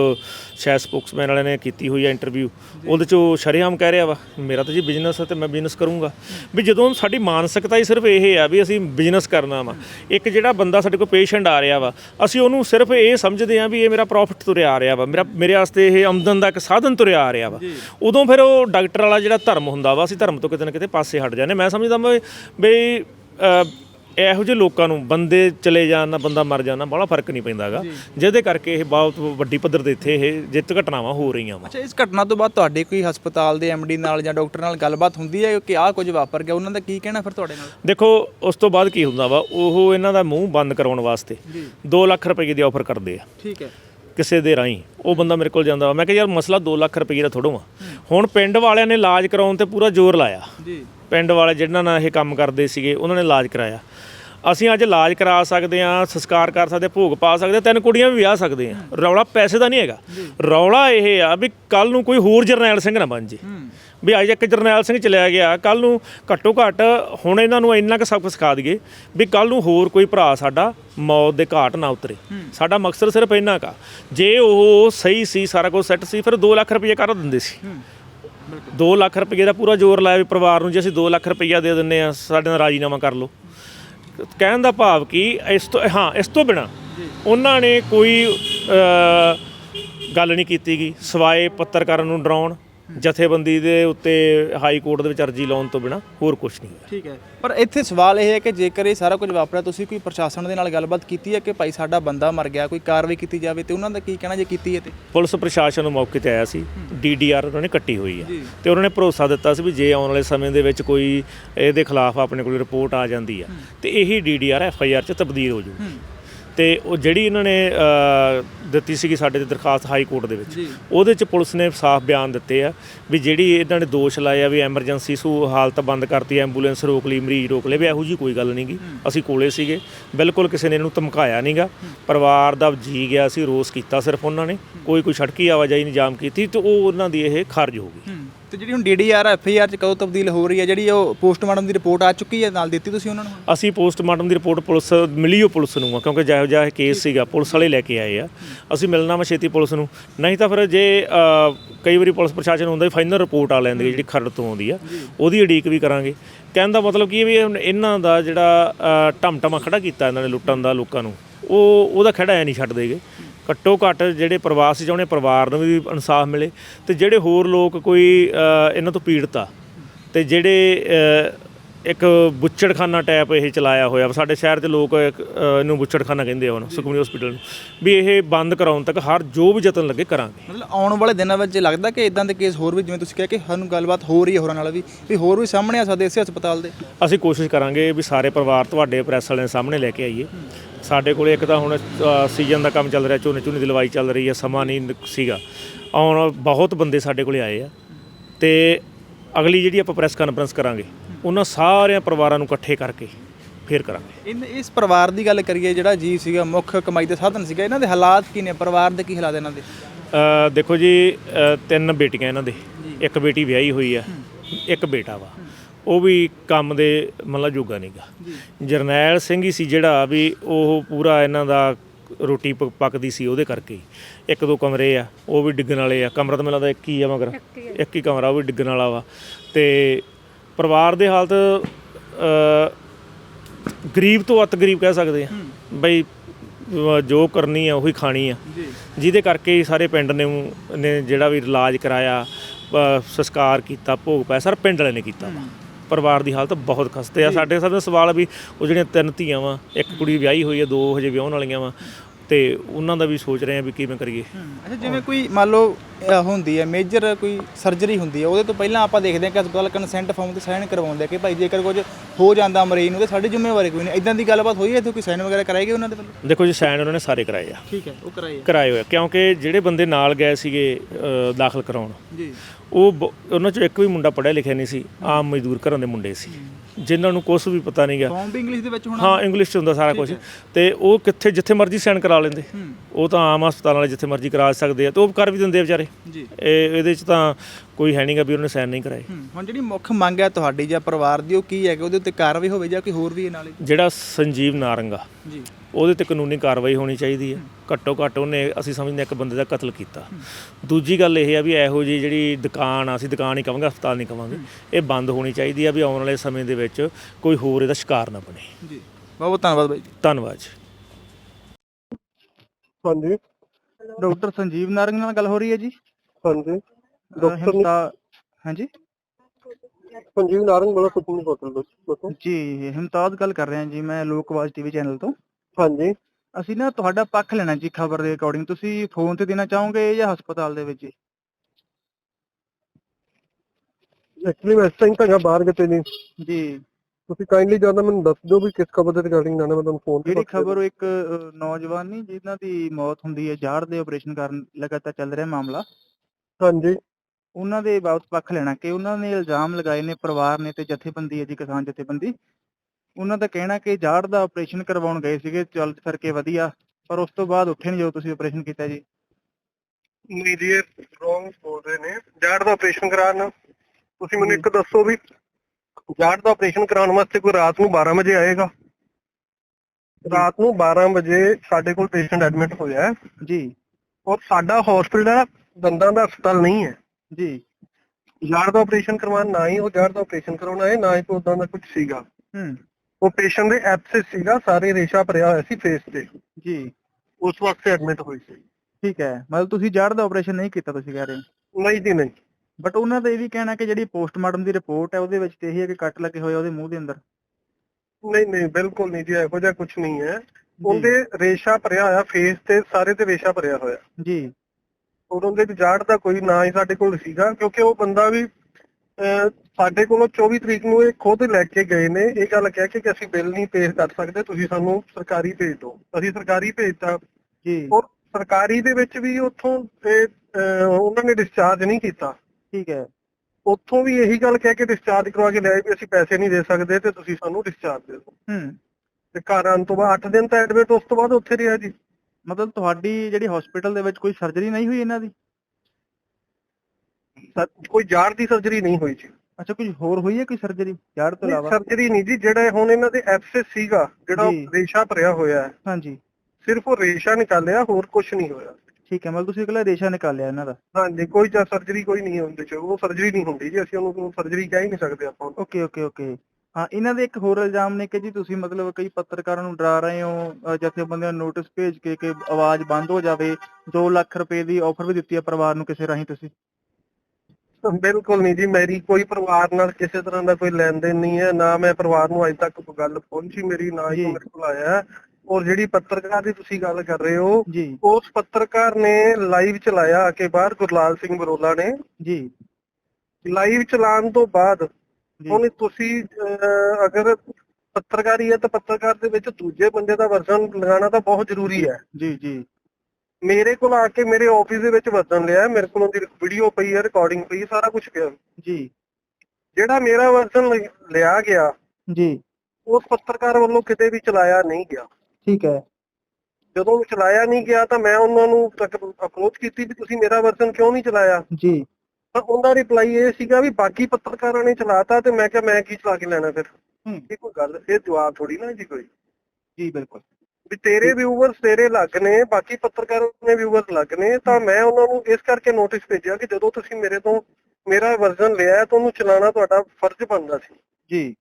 ਸ਼ਾਇਦ ਸਪੋਕਸਮੈਨ ਵਾਲੇ ਨੇ ਕੀਤੀ ਹੋਈ ਹੈ ਇੰਟਰਵਿਊ ਉਹਦੇ ਚ ਉਹ ਸ਼ਰੇਆਮ ਕਹਿ ਰਿਹਾ ਵਾ ਮੇਰਾ ਤਾਂ ਜੀ ਬਿਜ਼ਨਸ ਹੈ ਤੇ ਮੈਂ ਬਿਜ਼ਨਸ ਕਰੂੰਗਾ। ਵੀ ਜਦੋਂ ਸਾਡੀ ਮਾਨਸਿਕਤਾ ਹੀ ਸਿਰਫ ਇਹ ਆ ਵੀ ਅਸੀਂ ਬਿਜ਼ਨਸ ਕਰਨਾ ਵਾ ਇੱਕ ਜਿਹੜਾ ਬੰਦਾ ਸਾਡੇ ਕੋਲ ਪੇਸ਼ੈਂਟ ਆ ਰਿਹਾ ਵਾ ਅਸੀਂ ਉਹਨੂੰ ਸਿਰਫ ਇਹ ਸਮਝਦੇ ਆ ਵੀ ਇਹ ਮੇਰਾ ਪ੍ਰੋਫਿਟ ਤੁਰਿਆ ਆ ਰਿਹਾ ਵਾ ਮੇਰਾ ਮੇਰੇ ਵਾਸਤੇ ਇਹ ਆਮਦਨ ਦਾ ਇੱਕ ਸਾਧਨ ਤੁਰਿਆ ਆ ਰਿਹਾ ਵਾ। ਉਦੋਂ ਫਿਰ ਉਹ ਡਾਕਟਰ ਵਾਲਾ ਜਿਹੜਾ ਧਰਮ ਹੁੰਦਾ ਵਾ ਅਸੀਂ ਧਰਮ ਤੋਂ ਕਿਤੇ ਨਾ ਕਿਤੇ ਪਾਸੇ ਹਟ ਜਾਂਦੇ ਮੈਂ ਸਮਝਦਾ ਮੈਂ ਵੀ ਇਹੋ ਜਿਹੇ ਲੋਕਾਂ ਨੂੰ ਬੰਦੇ ਚਲੇ ਜਾਣ ਨਾਲ ਬੰਦਾ ਮਰ ਜਾਣਾ ਬੜਾ ਫ਼ਰਕ ਨਹੀਂ ਪੈਂਦਾਗਾ। ਜਿਹਦੇ ਕਰਕੇ ਇਹ ਬਹੁਤ ਵੱਡੀ ਪੱਧਰ ਤੇ ਇੱਥੇ ਇਹ ਜਿੱਤ ਘਟਨਾਵਾਂ ਹੋ ਰਹੀਆਂ ਵਾ। ਅੱਛਾ ਇਸ ਘਟਨਾ ਤੋਂ ਬਾਅਦ ਤੁਹਾਡੇ ਕੋਈ ਹਸਪਤਾਲ ਦੇ ਐਮਡੀ ਨਾਲ ਜਾਂ ਡਾਕਟਰ ਨਾਲ ਗੱਲਬਾਤ ਹੁੰਦੀ ਹੈ ਕਿ ਆਹ ਕੁਝ ਵਾਪਰ ਗਿਆ? ਉਹਨਾਂ ਦਾ ਕੀ ਕਹਿਣਾ ਫਿਰ ਤੁਹਾਡੇ ਨਾਲ? ਦੇਖੋ ਉਸ ਤੋਂ ਬਾਅਦ ਕੀ ਹੁੰਦਾ ਵਾ ਉਹ ਇਹਨਾਂ ਦਾ ਮੂੰਹ ਬੰਦ ਕਰਾਉਣ ਵਾਸਤੇ 2 ਲੱਖ ਰੁਪਏ ਦੀ ਆਫਰ ਕਰਦੇ ਆ। ਠੀਕ ਹੈ। ਕਿਸੇ ਦੇ ਰਾਹੀਂ ਉਹ ਬੰਦਾ ਮੇਰੇ ਕੋਲ ਜਾਂਦਾ ਮੈਂ ਕਿਹਾ ਯਾਰ ਮਸਲਾ 2 ਲੱਖ ਰੁਪਏ ਦਾ ਥੋੜੋ ਆ ਹੁਣ ਪਿੰਡ ਵਾਲਿਆਂ ਨੇ ਇਲਾਜ ਕਰਾਉਣ ਤੇ ਪੂਰਾ ਜ਼ੋਰ ਲਾਇਆ। ਜੀ। ਪਿੰਡ ਵਾਲੇ ਜਿਹਨਾਂ ਨਾਲ ਇਹ ਕੰਮ ਕਰਦੇ ਸੀਗੇ ਉਹਨਾਂ ਨੇ ਇਲਾਜ ਕਰਾਇਆ। ਅਸੀਂ ਅੱਜ ਇਲਾਜ ਕਰਾ ਸਕਦੇ ਹਾਂ ਸੰਸਕਾਰ ਕਰ ਸਕਦੇ ਭੋਗ ਪਾ ਸਕਦੇ ਤਿੰਨ ਕੁੜੀਆਂ ਵੀ ਵਿਆਹ ਸਕਦੇ ਹਾਂ। ਰੌਲਾ ਪੈਸੇ ਦਾ ਨਹੀਂ ਹੈਗਾ। ਰੌਲਾ ਇਹ ਆ ਵੀ ਕੱਲ ਨੂੰ ਕੋਈ ਹੋਰ ਜਰਨੈਲ ਸਿੰਘ ਨਾ ਬਣ ਜੇ। ਵੀ ਅੱਜ ਇੱਕ ਜਰਨੈਲ ਸਿੰਘ ਚਲਿਆ ਗਿਆ ਕੱਲ ਨੂੰ ਘੱਟੋ ਘੱਟ ਹੁਣ ਇਹਨਾਂ ਨੂੰ ਇੰਨਾ ਕੁ ਸਬਕ ਸਿਖਾ ਦਈਏ ਵੀ ਕੱਲ ਨੂੰ ਹੋਰ ਕੋਈ ਭਰਾ ਸਾਡਾ ਮੌਤ ਦੇ ਘਾਟ ਨਾ ਉਤਰੇ। ਸਾਡਾ ਮਕਸਦ ਸਿਰਫ ਇੰਨਾ ਕਾ ਜੇ ਉਹ ਸਹੀ ਸੀ ਸਾਰਾ ਕੁਝ ਸੈੱਟ ਸੀ ਫਿਰ 2 ਲੱਖ ਰੁਪਏ ਕਰ ਦਿੰਦੇ ਸੀ। 2 ਲੱਖ ਰੁਪਏ ਦਾ ਪੂਰਾ ਜ਼ੋਰ ਲਾਇਆ ਵੀ ਪਰਿਵਾਰ ਨੂੰ ਜੇ ਅਸੀਂ 2 ਲੱਖ ਰੁਪਈਆ ਦੇ ਦਿੰਨੇ ਆ ਸਾਡੇ ਨਾਲ ਰਾਜੀਨਾਮਾ ਕਰ ਲਓ। ਕਹਿਣ ਦਾ ਭਾਵ ਕਿ ਇਸ ਤੋਂ ਹਾਂ ਇਸ ਤੋਂ ਬਿਨਾ ਉਹਨਾਂ ਨੇ ਕੋਈ ਗੱਲ ਨਹੀਂ ਕੀਤੀ ਗਈ। ਸਵਾਏ ਪੱਤਰਕਾਰਾਂ ਨੂੰ ਡਰਾਉਣ ਜਥੇਬੰਦੀ ਦੇ ਉੱਤੇ ਹਾਈ ਕੋਰਟ ਦੇ ਵਿੱਚ ਅਰਜੀ ਲਾਉਣ ਤੋਂ ਬਿਨਾ ਹੋਰ ਕੁਝ ਨਹੀਂ ਹੋਇਆ। ਠੀਕ ਹੈ। ਪਰ ਇੱਥੇ ਸਵਾਲ ਇਹ ਹੈ ਕਿ ਜੇਕਰ ਇਹ ਸਾਰਾ ਕੁਝ ਵਾਪਰਿਆ ਤੁਸੀਂ ਕੋਈ ਪ੍ਰਸ਼ਾਸਨ ਦੇ ਨਾਲ ਗੱਲਬਾਤ ਕੀਤੀ ਹੈ ਕਿ ਭਾਈ ਸਾਡਾ ਬੰਦਾ ਮਰ ਗਿਆ ਕੋਈ ਕਾਰਵਾਈ ਕੀਤੀ ਜਾਵੇ ਤੇ ਉਹਨਾਂ ਦਾ ਕੀ ਕਹਿਣਾ ਜੇ ਕੀਤੀ ਹੈ ਤੇ? ਪੁਲਿਸ ਪ੍ਰਸ਼ਾਸਨ ਨੂੰ ਮੌਕੇ ਤੇ ਆਇਆ ਸੀ। ਡੀਡੀਆਰ ਉਹਨਾਂ ਨੇ ਕੱਟੀ ਹੋਈ ਆ। ਤੇ ਉਹਨਾਂ ਨੇ ਭਰੋਸਾ ਦਿੱਤਾ ਸੀ ਵੀ ਜੇ ਆਉਣ ਵਾਲੇ ਸਮੇਂ ਦੇ ਵਿੱਚ ਕੋਈ ਇਹਦੇ ਖਿਲਾਫ ਆਪਣੇ ਕੋਲ ਰਿਪੋਰਟ ਆ ਜਾਂਦੀ ਆ। ਤੇ ਇਹੀ ਡੀਡੀਆਰ ਐਫ ਆਈ ਆਰ ਚ ਤਬਦੀਲ ਹੋ ਜੂਗੀ ਤੇ ਉਹ ਜਿਹੜੀ ਇਹਨਾਂ ਨੇ ਅ, ਦਿੱਤੀ ਸੀਗੀ ਸਾਡੇ ਤੇ ਦਰਖਾਸਤ ਹਾਈ ਕੋਰਟ ਦੇ ਵਿੱਚ ਉਹਦੇ ਚ ਪੁਲਿਸ ਨੇ ਸਾਫ਼ ਬਿਆਨ ਦਿੱਤੇ ਆ ਵੀ ਜਿਹੜੀ ਇਹਨਾਂ ਨੇ ਦੋਸ਼ ਲਾਏ ਆ ਵੀ ਐਮਰਜੈਂਸੀ ਸੂ ਹਾਲਤ ਬੰਦ ਕਰਤੀ ਐਂਬੂਲੈਂਸ ਰੋਕ ਲਈ ਮਰੀਜ਼ ਰੋਕ ਲਏ ਵੀ ਇਹੋ ਜੀ ਕੋਈ ਗੱਲ ਨਹੀਂਗੀ। ਅਸੀਂ ਕੋਲੇ ਸੀਗੇ ਬਿਲਕੁਲ ਕਿਸੇ ਨੇ ਇਹਨੂੰ ਧਮਕਾਇਆ ਨਹੀਂਗਾ। ਪਰਿਵਾਰ ਦਾ ਜੀ ਗਿਆ ਸੀ ਰੋਸ ਕੀਤਾ ਸਿਰਫ ਉਹਨਾਂ ਨੇ ਕੋਈ ਕੋਈ ਸੜਕੀ ਆਵਾਜਾਈ ਨਹੀਂ ਜਾਮ ਕੀਤੀ ਤੇ ਉਹ ਉਹਨਾਂ ਦੀ ਇਹ ਖਾਰਜ ਹੋ ਗਈ। ਤੇ ਜਿਹੜੀ ਹੁਣ ਡੀਡੀਆਰ ਐਫ ਆਈ ਆਰ ਚ ਕਦੋਂ ਤਬਦੀਲ ਹੋ ਰਹੀ ਹੈ? ਜਿਹੜੀ ਉਹ ਪੋਸਟਮਾਰਟਮ ਦੀ ਰਿਪੋਰਟ ਆ ਚੁੱਕੀ ਹੈ ਨਾਲ ਦਿੱਤੀ ਤੁਸੀਂ ਉਹਨਾਂ ਨੂੰ ਅਸੀਂ ਪੋਸਟਮਾਰਟਮ ਦੀ ਰਿਪੋਰਟ ਪੁਲਿਸ ਮਿਲੀ ਉਹ ਪੁਲਿਸ ਨੂੰ ਆ ਕਿਉਂਕਿ ਜਿਹੋ ਜਿਹਾ ਇਹ ਕੇਸ ਸੀਗਾ ਪੁਲਿਸ ਵਾਲੇ ਲੈ ਕੇ ਆਏ ਆ। ਅਸੀਂ ਮਿਲਣਾ ਵਾ ਛੇਤੀ ਪੁਲਿਸ ਨੂੰ। ਨਹੀਂ ਤਾਂ ਫਿਰ ਜੇ ਕਈ ਵਾਰੀ ਪੁਲਿਸ ਪ੍ਰਸ਼ਾਸਨ ਹੁੰਦਾ ਫਾਈਨਲ ਰਿਪੋਰਟ ਆ ਲੈਂਦੀ ਹੈ ਜਿਹੜੀ ਖਰੜ ਤੋਂ ਆਉਂਦੀ ਆ। ਉਹਦੀ ਉਡੀਕ ਵੀ ਕਰਾਂਗੇ। ਕਹਿਣ ਦਾ ਮਤਲਬ ਕੀ ਹੈ ਵੀ ਹੁਣ ਇਹਨਾਂ ਦਾ ਜਿਹੜਾ ਅ, ਟਮਟਮਾ ਖੜਾ ਕੀਤਾ ਇਹਨਾਂ ਨੇ ਲੁੱਟਣ ਦਾ ਲੋਕਾਂ ਨੂੰ। ਉਹ ਉਹਦਾ ਖੜਾ ਐ ਨਹੀਂ ਛੱਡ ਦੇਗੇ ਘੱਟੋ ਘੱਟ ਜਿਹੜੇ ਪਰਿਵਾਰ ਸੀ ਚਾਹੁੰਦੇ ਪਰਿਵਾਰ ਨੂੰ ਵੀ ਇਨਸਾਫ ਮਿਲੇ ਤੇ ਜਿਹੜੇ ਹੋਰ ਲੋਕ ਕੋਈ ਇਹਨਾਂ ਤੋਂ ਪੀੜਤ ਆ ਤੇ ਜਿਹੜੇ ਇੱਕ ਬੁੱਚੜਖਾਨਾ ਟਾਈਪ ਇਹ ਚਲਾਇਆ ਹੋਇਆ। ਸਾਡੇ ਸ਼ਹਿਰ 'ਚ ਲੋਕ ਇੱਕ, ਅ, ਇਹਨੂੰ ਬੁੱਚੜਖਾਨਾ ਕਹਿੰਦੇ ਆ ਹੁਣ ਸੁਖਮਨੀ ਹਸਪੀਟਲ ਨੂੰ। ਵੀ ਇਹ ਬੰਦ ਕਰਾਉਣ ਤੱਕ ਹਰ ਜੋ ਵੀ ਯਤਨ ਲੱਗੇ ਕਰਾਂਗੇ। ਮਤਲਬ ਆਉਣ ਵਾਲੇ ਦਿਨਾਂ ਵਿੱਚ ਲੱਗਦਾ ਕਿ ਇਦਾਂ ਦੇ ਕੇਸ ਹੋਰ ਵੀ ਜਿਵੇਂ ਤੁਸੀਂ ਕਿਹਾ ਕਿ ਸਾਨੂੰ ਗੱਲਬਾਤ ਹੋ ਰਹੀ ਹੈ ਹੋਰਾਂ ਨਾਲ ਵੀ ਵੀ ਹੋਰ ਵੀ ਸਾਹਮਣੇ ਆ ਸਕਦੇ ਇਸੇ ਹਸਪਤਾਲ ਦੇ? ਅਸੀਂ ਕੋਸ਼ਿਸ਼ ਕਰਾਂਗੇ ਵੀ ਸਾਰੇ ਪਰਿਵਾਰ ਤੁਹਾਡੇ ਪ੍ਰੈਸ ਵਾਲਿਆਂ ਦੇ ਸਾਹਮਣੇ ਲੈ ਕੇ ਆਈਏ। ਸਾਡੇ ਕੋਲੇ ਇੱਕ ਤਾਂ ਹੁਣ ਸੀਜ਼ਨ ਦਾ ਕੰਮ ਚੱਲ ਰਿਹਾ ਝੋਨੇ ਝੋਨੇ ਦੀ ਲਵਾਈ ਚੱਲ ਰਹੀ ਹੈ ਸਮਾਂ ਨਹੀਂ ਸੀਗਾ। ਆਉਣ ਬਹੁਤ ਬੰਦੇ ਸਾਡੇ ਕੋਲੇ ਆਏ ਆ। ਤੇ ਅਗਲੀ ਜਿਹੜੀ ਆਪਾਂ ਪ੍ਰੈਸ ਕਾਨਫਰੰਸ ਕਰਾਂਗੇ ਉਹਨਾਂ ਸਾਰਿਆਂ ਪਰਿਵਾਰਾਂ ਨੂੰ ਇਕੱਠੇ ਕਰਕੇ ਫੇਰ ਕਰਾਂਗੇ। ਇਨ ਇਸ ਪਰਿਵਾਰ ਦੀ ਗੱਲ ਕਰੀਏ ਜਿਹੜਾ ਜੀ ਸੀਗਾ ਮੁੱਖ ਕਮਾਈ ਦਾ ਸਾਧਨ ਸੀਗਾ ਇਹਨਾਂ ਦੇ ਹਾਲਾਤ ਕੀ ਨੇ? ਪਰਿਵਾਰ ਦੇ ਕੀ ਹਾਲਾਤ ਇਹਨਾਂ ਦੇ? ਅ, ਦੇਖੋ ਜੀ ਅ, ਤਿੰਨ ਬੇਟੀਆਂ ਇਹਨਾਂ ਦੇ। ਇੱਕ ਬੇਟੀ ਵਿਆਹੀ ਹੋਈ ਆ ਇੱਕ ਬੇਟਾ ਵਾ। ਉਹ ਵੀ ਕੰਮ ਦੇ ਮਤਲਬ ਜੋਗਾ ਨਹੀਂਗਾ। ਜਰਨੈਲ ਸਿੰਘ ਹੀ ਸੀ ਜਿਹੜਾ ਵੀ ਉਹ ਪੂਰਾ ਇਹਨਾਂ ਦਾ ਰੋਟੀ ਪ- ਪੱਕਦੀ ਸੀ ਉਹਦੇ ਕਰਕੇ ਹੀ। ਇੱਕ ਦੋ ਕਮਰੇ ਆ ਉਹ ਵੀ ਡਿੱਗਣ ਵਾਲੇ ਆ। ਕਮਰਾ ਤਾਂ ਮੈਨੂੰ ਲੱਗਦਾ ਇੱਕ ਹੀ ਆ ਮਗਰ। ਇੱਕ ਹੀ ਕਮਰਾ ਉਹ ਵੀ ਡਿੱਗਣ ਵਾਲਾ ਵਾ। ਤੇ ਪਰਿਵਾਰ ਦੇ ਹਾਲਤ ਅ, ਗਰੀਬ ਤੋਂ ਅਤ ਗਰੀਬ ਕਹਿ ਸਕਦੇ ਆ ਬਈ ਜੋ ਕਰਨੀ ਆ ਉਹੀ ਖਾਣੀ ਆ। ਜਿਹਦੇ ਕਰਕੇ ਸਾਰੇ ਪਿੰਡ ਨੇ ਨੇ ਜਿਹੜਾ ਵੀ ਇਲਾਜ ਕਰਾਇਆ ਸੰਸਕਾਰ ਕੀਤਾ ਭੋਗ ਪਾਇਆ ਸਾਰਾ ਪਿੰਡ ਵਾਲੇ ਨੇ ਕੀਤਾ। ਪਰਿਵਾਰ ਦੀ ਹਾਲਤ ਬਹੁਤ ਖਸਤੇ ਆ। ਸਾਡੇ ਸਾਹਮਣੇ ਸਵਾਲ ਵੀ ਉਹ ਜਿਹੜੀਆਂ ਤਿੰਨ ਧੀਆਂ ਵਾ ਇੱਕ ਕੁੜੀ ਵਿਆਹੀ ਹੋਈ ਆ ਦੋ ਹਜੇ ਵਿਆਹਣ ਵਾਲੀਆਂ ਵਾ ਤੇ ਉਹਨਾਂ ਦਾ ਵੀ ਸੋਚ ਰਹੇ ਆ ਵੀ ਕਿਵੇਂ ਕਰੀਏ। ਅੱਛਾ ਜਿਵੇਂ ਕੋਈ ਮੰਨ ਲਓ ਅਹ ਹੁੰਦੀ ਹੈ ਮੇਜਰ ਕੋਈ ਸਰਜਰੀ ਹੁੰਦੀ ਹੈ ਉਹਦੇ ਤੋਂ ਪਹਿਲਾਂ ਆਪਾਂ ਦੇਖਦੇ ਹਾਂ ਕਿ ਹਸਪਤਾਲ ਕੰਸੈਂਟ ਫਾਰਮ ਤੇ ਸਾਈਨ ਕਰਵਾਉਂਦੇ ਆ ਕਿ ਭਾਈ ਜੇਕਰ ਕੁਝ ਹੋ ਜਾਂਦਾ ਮਰੀਜ਼ ਨੂੰ ਤੇ ਸਾਡੀ ਜ਼ਿੰਮੇਵਾਰੀ ਕੋਈ ਨਹੀਂ। ਇਦਾਂ ਦੀ ਗੱਲਬਾਤ ਹੋਈ ਹੈ ਇੱਥੇ ਕੋਈ ਸਾਈਨ ਵਗੈਰਾ ਕਰਾਏਗੇ ਉਹਨਾਂ ਦੇ ਵੱਲੋਂ? ਦੇਖੋ ਜੀ ਸਾਈਨ ਉਹਨਾਂ ਨੇ ਸਾਰੇ ਕਰਾਏ ਆ। ਠੀਕ ਹੈ ਉਹ ਕਰਾਏ ਕਰਾਏ ਹੋਏ ਆ ਕਿਉਂਕਿ ਜਿਹੜੇ ਬੰਦੇ ਨਾਲ ਗਏ ਸੀਗੇ ਅ, ਦਾਖਲ ਕਰਾਉਣ ਜੀ। ਉਹ ਬ- ਉਹਨਾਂ ਚੋਂ ਇੱਕ ਵੀ ਮੁੰਡਾ ਪੜ੍ਹਿਆ ਲਿਖਿਆ ਨਹੀਂ ਸੀ ਆਮ ਮਜ਼ਦੂਰ ਘਰਾਂ ਦੇ ਮੁੰਡੇ ਸੀ। ਜਿਨ੍ਹਾਂ ਨੂੰ ਕੁਝ ਵੀ ਪਤਾ ਨਹੀਂਗਾ। ਫਾਰਮ ਵੀ ਇੰਗਲਿਸ਼ ਦੇ ਵਿੱਚ ਹੋਣਾ। ਹਾਂ ਇੰਗਲਿਸ਼ ਚ ਹੁੰਦਾ ਸਾਰਾ ਕੁਝ ਤੇ ਉਹ ਕਿੱਥੇ ਜਿੱਥੇ ਮਰਜ਼ੀ ਸਾਈਨ ਕਰਾ ਲੈਂਦੇ। ਉਹ ਤਾਂ ਆਮ ਹਸਪਤਾਲਾਂ ਵਾਲੇ ਜਿੱਥੇ ਮਰਜ਼ੀ ਕਰਾ ਸਕਦੇ ਆ ਤੇ ਉਹ ਕਰ ਵੀ ਦਿੰਦੇ ਆ ਵਿਚਾਰੇ। ਜੀ। ਇਹ ਇਹਦੇ ਚ ਤਾਂ ਕੋਈ ਹੈ ਨਹੀਂਗਾ ਵੀ ਉਹਨੇ ਸਾਈਨ ਨਹੀਂ ਕਰਾਏ। ਹੂੰ, ਹੁਣ ਜਿਹੜੀ ਮੁੱਖ ਮੰਗ ਹੈ ਤੁਹਾਡੀ ਜਾਂ ਪਰਿਵਾਰ ਦੀ ਉਹ ਕੀ ਹੈ ਕਿ ਉਹਦੇ ਉੱਤੇ ਕਾਰਵਾਈ ਹੋਵੇ ਜਾਂ ਕੋਈ ਹੋਰ ਵੀ ਇਹ ਨਾਲੇ ਜਿਹੜਾ ਸੰਜੀਵ ਨਾਰੰਗਾ ਜੀ। ਉਹਦੇ ਤੇ ਕਾਨੂੰਨੀ ਕਾਰਵਾਈ ਹੋਣੀ ਚਾਹੀਦੀ ਹੈ। ਘੱਟੋ ਘੱਟ ਉਹਨੇ ਅਸੀਂ ਸਮਝਦੇ ਹਾਂ ਇੱਕ ਬੰਦੇ ਦਾ ਕਤਲ ਕੀਤਾ। ਦੂਜੀ ਗੱਲ ਇਹ ਆ ਵੀ ਇਹੋ ਜੀ ਜਿਹੜੀ ਦੁਕਾਨ ਆ ਅਸੀਂ ਦੁਕਾਨ ਹੀ ਕਵਾਂਗੇ ਹਸਪਤਾਲ ਨਹੀਂ ਕਵਾਂਗੇ ਇਹ ਬੰਦ ਹੋਣੀ ਚਾਹੀਦੀ ਆ ਵੀ ਆਉਣ ਵਾਲੇ ਸਮੇਂ ਦੇ ਵਿੱਚ ਕੋਈ ਹੋਰ ਇਹਦਾ ਸ਼ਿਕਾਰ ਨਾ ਬਣੇ। ਜੀ। ਬਹੁਤ ਬਹੁਤ ਧੰਨਵਾਦ ਬਾਈ ਜੀ। ਧੰਨਵਾਦ ਜੀ। ਹਾਂਜੀ। ਡਾਕਟਰ ਸੰਜੀਵ ਨਾਰੰਗ ਨਾਲ ਗੱਲ ਹੋ ਰਹੀ ਹੈ ਜੀ। ਹਾਂਜੀ। ਅਹ ਡਾਕਟਰ ਹਿਮਤਾ- ਹਾਂਜੀ? ਸੰਜੀਵ ਨਾਰੰਗ ਬੋਲਾ ਸੁਪਰੀਮ ਹੋਟਲ ਤੋਂ ਦੱਸੋ। ਜੀ ਹਿਮਤਾਜ ਗੱਲ ਕਰ ਰਿਹਾ ਜੀ ਮੈਂ ਲੋਕਵਾਜ ਟੀਵੀ ਚੈਨਲ ਤੋਂ। ਹਾਂਜੀ। ਅਸੀਂ ਨਾ ਤੁਹਾਡਾ ਪੱਖ ਲੈਣਾ ਜੀ ਖਬਰ ਦੇ ਅਕੋਰਡਿੰਗ ਤੁਸੀਂ ਫੋਨ ਤੇ ਦੇਣਾ ਚਾਹੋਗੇ ਜਾਂ ਹਸਪਤਾਲ ਦੇ ਵਿੱਚ? ਜੀ? ਐਕਚੁਅਲੀ ਮੈਂ ਇਸ ਟਾਈਮ ਤਾਂ ਬਾਹਰ ਕਿਤੇ ਨਹੀਂ। ਜੀ। ਤੁਸੀਂ ਕਾਈਂਡਲੀ ਜ਼ਿਆਦਾ ਮੈਨੂੰ ਦੱਸ ਦਿਓ ਵੀ ਕਿਸ ਖਬਰ ਦੇ ਰਿਗਾਰਡਿੰਗ ਜਾਣਾ ਮੈਂ ਤੁਹਾਨੂੰ ਫੋਨ ਜਿਹੜੀ ਖਬਰ ਇੱਕ ਨੌਜਵਾਨ ਨਹੀਂ ਜਿਨ੍ਹਾਂ ਦੀ ਮੌਤ ਹੁੰਦੀ ਹੈ ਜਾੜ ਦੇ ਆਪਰੇਸ਼ਨ ਕਾਰਨ ਲਗਾਤਾਰ ਚੱਲ ਰਿਹਾ ਮਾਮਲਾ। ਹਾਂਜੀ। ਉਹਨਾਂ ਦੇ ਬਾਬਤ ਪੱਖ ਲੈਣਾ ਕਿ ਉਹਨਾਂ ਨੇ ਇਲਜ਼ਾਮ ਲਗਾਏ ਨੇ ਪਰਿਵਾਰ ਨੇ ਤੇ ਜਥੇਬੰਦੀ ਹੈ ਜੀ ਕਿਸਾਨ ਜਥੇਬੰਦੀ। ਉਹਨਾਂ ਦਾ ਕਹਿਣਾ ਕਿ ਜਾੜ ਦਾ ਆਪਰੇਸ਼ਨ ਕਰਵਾਉਣ ਗਏ ਸੀਗੇ ਚੱਲ ਫਿਰ ਕੇ ਵਧੀਆ ਪਰ ਉਸ ਤੋਂ ਬਾਅਦ ਉੱਠੇ ਨਹੀਂ ਜਦੋਂ ਤੁਸੀਂ ਆਪਰੇਸ਼ਨ ਕੀਤਾ ਜੀ। ਨਹੀਂ ਜੀ ਰੋਂਗ ਬੋਲ ਰਹੇ ਨੇ। ਜਾੜ ਦਾ ਆਪਰੇਸ਼ਨ ਕਰਾਉਣ। ਤੁਸੀਂ ਮੈਨੂੰ ਇੱਕ ਦੱਸੋ ਵੀ ਜਾੜ ਦਾ ਆਪਰੇਸ਼ਨ ਕਰਾਉਣ ਵਾਸਤੇ ਕੋਈ ਰਾਤ ਨੂੰ 12 ਵਜੇ ਆਏਗਾ? ਰਾਤ ਨੂੰ 12 ਵਜੇ ਸਾਡੇ ਕੋਲ ਪੇਸ਼ੈਂਟ ਐਡਮਿਟ ਹੋਇਆ ਜੀ। ਔਰ ਸਾਡਾ ਹਸਪੀਟਲ ਦੰਦਾਂ ਦਾ ਹਸਪਤਾਲ ਨਹੀਂ ਹੈ। ਜੀ। ਜਾੜ ਦਾ ਆਪਰੇਸ਼ਨ ਕਰਵਾਉਣ ਨਾ ਹੀ ਉਹ ਜਾੜ ਦਾ ਆਪਰੇਸ਼ਨ ਕਰਾਉਣਾ ਹੈ ਨਾ ਹੀ ਕੋਈ ਉਦਾਂ ਦਾ ਕੁਝ ਸੀਗਾ। ਹੂੰ। ਉਹ ਪੇਸ਼ੈਂਟ ਦੇ ਐਪਸਿਸ ਸੀਗਾ ਸਾਰੇ ਰੇਸ਼ਾ ਭਰਿਆ ਹੋਇਆ ਸੀ ਫੇਸ ਤੇ। ਜੀ। ਉਸ ਵਾਸਤੇ ਐਡਮਿਟ ਹੋਈ ਸੀ। ਠੀਕ ਹੈ ਮਤਲਬ ਤੁਸੀਂ ਜਾੜ ਦਾ ਆਪਰੇਸ਼ਨ ਨਹੀਂ ਕੀਤਾ ਤੁਸੀਂ ਕਹਿ ਰਹੇ ਹੋ? ਨਹੀਂ ਜੀ ਨਹੀਂ। ਬਟ ਉਹਨਾਂ ਦਾ ਇਹ ਵੀ ਕਹਿਣਾ ਕਿ ਜਿਹੜੀ ਪੋਸਟਮਾਰਟਮ ਦੀ ਰਿਪੋਰਟ ਹੈ ਉਹਦੇ ਵਿੱਚ ਤੇ ਇਹ ਹੈ ਕਿ ਕੱਟ ਲੱਗੇ ਹੋਏ ਆ ਉਹਦੇ ਮੂੰਹ ਦੇ ਅੰਦਰ। ਨਹੀਂ ਨਹੀਂ ਬਿਲਕੁਲ ਨਹੀਂ ਜੀ ਇਹੋ ਜਿਹਾ ਕੁਝ ਨਹੀਂ ਹੈ। ਉਹਦੇ ਰੇਸ਼ਾ ਭਰਿਆ ਹੋਇਆ ਫੇਸ ਤੇ ਸਾਰੇ ਤੇ ਰੇਸ਼ਾ ਭਰਿਆ ਹੋਇਆ। ਜੀ। ਉਹਦੇ ਵਿੱਚ ਜਾੜ ਦਾ ਕੋਈ ਨਾ ਹੀ ਸਾਡੇ ਕੋਲ ਸੀਗਾ ਕਿਉਂਕਿ ਉਹ ਬੰਦਾ ਵੀ ਸਾਡੇ ਕੋਲੋਂ 24 ਤਰੀਕ ਨੂੰ ਇਹ ਖੁਦ ਲੈ ਕੇ ਗਏ ਨੇ ਇਹ ਗੱਲ ਕਹਿ ਕੇ ਕਿ ਅਸੀਂ ਬਿੱਲ ਨਹੀਂ ਪੇਸ਼ ਕਰ ਸਕਦੇ ਤੁਸੀਂ ਸਾਨੂੰ ਸਰਕਾਰੀ ਭੇਜ ਦਿਓ। ਅਸੀਂ ਸਰਕਾਰੀ ਭੇਜਤਾ। ਜੀ। ਔਰ ਸਰਕਾਰੀ ਦੇ ਵਿੱਚ ਵੀ ਉੱਥੋਂ ਅਹ, ਉਹਨਾਂ ਨੇ ਡਿਸਚਾਰਜ ਨਹੀਂ ਕੀਤਾ। ਠੀਕ ਹੈ। ਉੱਥੋਂ ਵੀ ਇਹੀ ਗੱਲ ਕਹਿ ਕੇ ਡਿਸਚਾਰਜ ਕਰਵਾ ਕੇ ਲਿਆਏ ਵੀ ਅਸੀਂ ਪੈਸੇ ਨਹੀਂ ਦੇ ਸਕਦੇ ਤੇ ਤੁਸੀਂ ਸਾਨੂੰ ਡਿਸਚਾਰਜ ਦੇ ਦਿਓ। ਹੂੰ। ਤੇ ਘਰ ਆਉਣ ਤੋਂ ਬਾਅਦ 8 ਦਿਨ ਤਾਂ ਐਡਮਿਟ ਉਸ ਤੋਂ ਬਾਅਦ ਉੱਥੇ ਰਿਹਾ ਜੀ। ਮਤਲਬ ਤੁਹਾਡੀ ਜਿਹੜੀ ਹਸਪੀਟਲ ਦੇ ਵਿੱਚ ਕੋਈ ਸਰਜਰੀ ਨਹੀਂ ਹੋਈ ਇਹਨਾਂ ਦੀ? ਸਰ- ਕੋਈ ਜਾੜ ਦੀ ਸਰਜਰੀ ਨਹੀਂ ਹੋਈ ਜੀ। ਅੱਛਾ ਕੁਝ ਹੋਰ ਹੋਈ ਹੈ ਕੋਈ ਸਰਜਰੀ ਜਾੜ ਤੋਂ ਇਲਾਵਾ? ਸਰਜਰੀ ਨਹੀਂ ਜੀ ਜਿਹੜਾ ਹੁਣ ਇਹਨਾਂ ਦੇ ਐਪਸਿਸ ਸੀਗਾ ਜਿਹੜਾ ਜੀ। ਰੇਸ਼ਾ ਭਰਿਆ ਹੋਇਆ ਹੈ। ਹਾਂਜੀ। ਸਿਰਫ ਉਹ ਰੇਸ਼ਾ ਨਿਕਾਲਿਆ ਹੋਰ ਕੁਝ ਨਹੀਂ ਹੋਇਆ। ਠੀਕ ਹੈ ਮਤਲਬ ਤੁਸੀਂ ਇਕੱਲਾ ਰੇਸ਼ਾ ਨਿਕਾਲਿਆ ਇਹਨਾਂ ਦਾ? ਹਾਂਜੀ ਕੋਈ ਜਾਂ ਸਰਜਰੀ ਕੋਈ ਨਹੀਂ ਹੁੰਦੀ ਚ ਉਹ ਸਰਜਰੀ ਨਹੀਂ ਹੁੰਦੀ ਜੀ ਅਸੀਂ ਉਹਨੂੰ ਸਰਜਰੀ ਕਹਿ ਹੀ ਨਹੀਂ ਸਕਦੇ ਆਪਾਂ ਉਹਨੂੰ। Okay okay okay. ਹਾਂ ਇਹਨਾਂ ਦੇ ਇੱਕ ਹੋਰ ਇਲਜ਼ਾਮ ਨੇ ਕਿ ਜੀ ਤੁਸੀਂ ਮਤਲਬ ਕਈ ਪੱਤਰਕਾਰਾਂ ਨੂੰ ਡਰਾ ਰਹੇ ਹੋ ਜਥੇਬੰਦੀਆਂ ਨੂੰ ਨੋਟਿਸ ਭੇਜ ਕੇ ਕਿ ਆਵਾਜ਼ ਬੰਦ ਹੋ ਜਾਵੇ 2 ਲੱਖ ਰੁਪਏ ਦੀ ਆਫਰ ਵੀ ਦਿੱਤੀ ਹੈ ਪਰਿਵਾਰ ਨੂੰ ਕਿਸੇ ਰਾਹੀਂ ਤੁਸੀਂ? ਬਿਲਕੁਲ ਨਹੀਂ ਜੀ ਮੇਰੀ ਕੋਈ ਪਰਿਵਾਰ ਨਾਲ ਕਿਸੇ ਤਰ੍ਹਾਂ ਦਾ ਕੋਈ ਲੈਣ ਦੇਣ ਨਹੀਂ ਹੈ ਨਾ ਮੈਂ ਪਰਿਵਾਰ ਨੂੰ ਅਜੇ ਤੱਕ ਕੋਈ ਗੱਲ ਪਹੁੰਚੀ ਮੇਰੀ ਨਾ ਹੀ ਮੇਰੇ ਕੋਲ ਆਇਆ। ਔਰ ਜਿਹੜੀ ਪੱਤਰਕਾਰ ਦੀ ਤੁਸੀਂ ਗੱਲ ਕਰ ਰਹੇ ਹੋ ਉਸ ਪੱਤਰਕਾਰ ਨੇ ਲਾਈਵ ਚਲਾਇਆ ਆ ਕੇ ਬਾਹਰ ਗੁਰਲਾਲ ਸਿੰਘ ਬਰੋਲਾ ਨੇ। ਜੀ। ਲਾਈਵ ਚਲਾਉਣ ਤੋਂ ਬਾਅਦ ਹੁਣ ਤੁਸੀਂ ਅਗਰ ਪੱਤਰਕਾਰੀ ਹੈ ਤਾਂ ਪੱਤਰਕਾਰ ਦੇ ਵਿੱਚ ਦੂਜੇ ਬੰਦੇ ਦਾ ਵਰਜ਼ਨ ਲਗਾਉਣਾ ਤਾਂ ਬਹੁਤ ਜ਼ਰੂਰੀ ਹੈ। ਜੀ ਜੀ। ਮੇਰੇ ਕੋਲ ਆ ਕੇ ਮੇਰੇ ਆਫਿਸ ਦੇ ਵਿੱਚ ਵਰਜ਼ਨ ਲਿਆ ਮੇਰੇ ਕੋਲ ਉਹਦੀ ਵੀਡੀਓ ਪਈ ਹੈ ਰਿਕਾਰਡਿੰਗ ਪਈ ਹੈ, ਸਾਰਾ ਕੁਝ ਪਿਆ। ਜੀ। ਜਿਹੜਾ ਮੇਰਾ ਵਰਜ਼ਨ ਲਿਆ ਗਿਆ ਜੀ। ਉਸ ਪੱਤਰਕਾਰ ਵੱਲੋਂ ਕਿਤੇ ਵੀ ਚਲਾਇਆ ਨਹੀਂ ਗਿਆ। ਠੀਕ ਹੈ। ਜਦੋਂ ਚਲਾਇਆ ਨਹੀਂ ਗਿਆ ਤਾਂ ਮੈਂ ਉਹਨਾਂ ਨੂੰ ਅਪਰੋਚ ਕੀਤੀ ਵੀ ਤੁਸੀਂ ਮੇਰਾ ਵਰਜ਼ਨ ਕਿਉਂ ਨਹੀਂ ਚਲਾਇਆ? ਜੀ। ਤਾਂ ਉਹਦਾ ਰਿਪਲਾਈ ਇਹ ਸੀਗਾ ਵੀ ਬਾਕੀ ਪੱਤਰਕਾਰਾਂ ਨੇ ਚਲਾਤਾ ਤੇ ਮੈਂ ਕਿਹਾ ਮੈਂ ਕੀ ਚਲਾ ਕੇ ਲੈਣਾ ਫਿਰ। ਇਹ ਕੋਈ ਗੱਲ ਇਹ ਜਵਾਬ ਥੋੜੀ ਨਾ ਜੀ ਕੋਈ। ਜੀ ਬਿਲਕੁਲ। ਵੀ ਤੇਰੇ ਵਿਊਵਰਸ ਤੇਰੇ ਲੱਗ ਨੇ ਬਾਕੀ ਪੱਤਰਕਾਰਾਂ ਦੇ ਵਿਊਵਰਸ ਲੱਗ ਨੇ ਤਾਂ ਮੈਂ ਉਹਨਾਂ ਨੂੰ ਇਸ ਕਰਕੇ ਨੋਟਿਸ ਭੇਜਿਆ ਕਿ ਜਦੋਂ ਤੁਸੀਂ ਮੇਰੇ ਤੋਂ ਮੇਰਾ ਵਰਜ਼ਨ ਲਿਆ ਤਾਂ ਉਹਨੂੰ ਚਲਾਉਣਾ ਤੁਹਾਡਾ ਫਰਜ਼ ਬਣਦਾ ਸੀ। ਜੀ।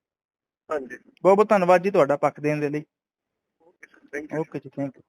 ਹਾਂਜੀ। ਬਹੁਤ ਬਹੁਤ ਧੰਨਵਾਦ ਜੀ ਤੁਹਾਡਾ ਪੱਖ ਦੇਣ ਦੇ ਲਈ। ਓਕੇ ਜੀ ਥੈਂਕ ਯੂ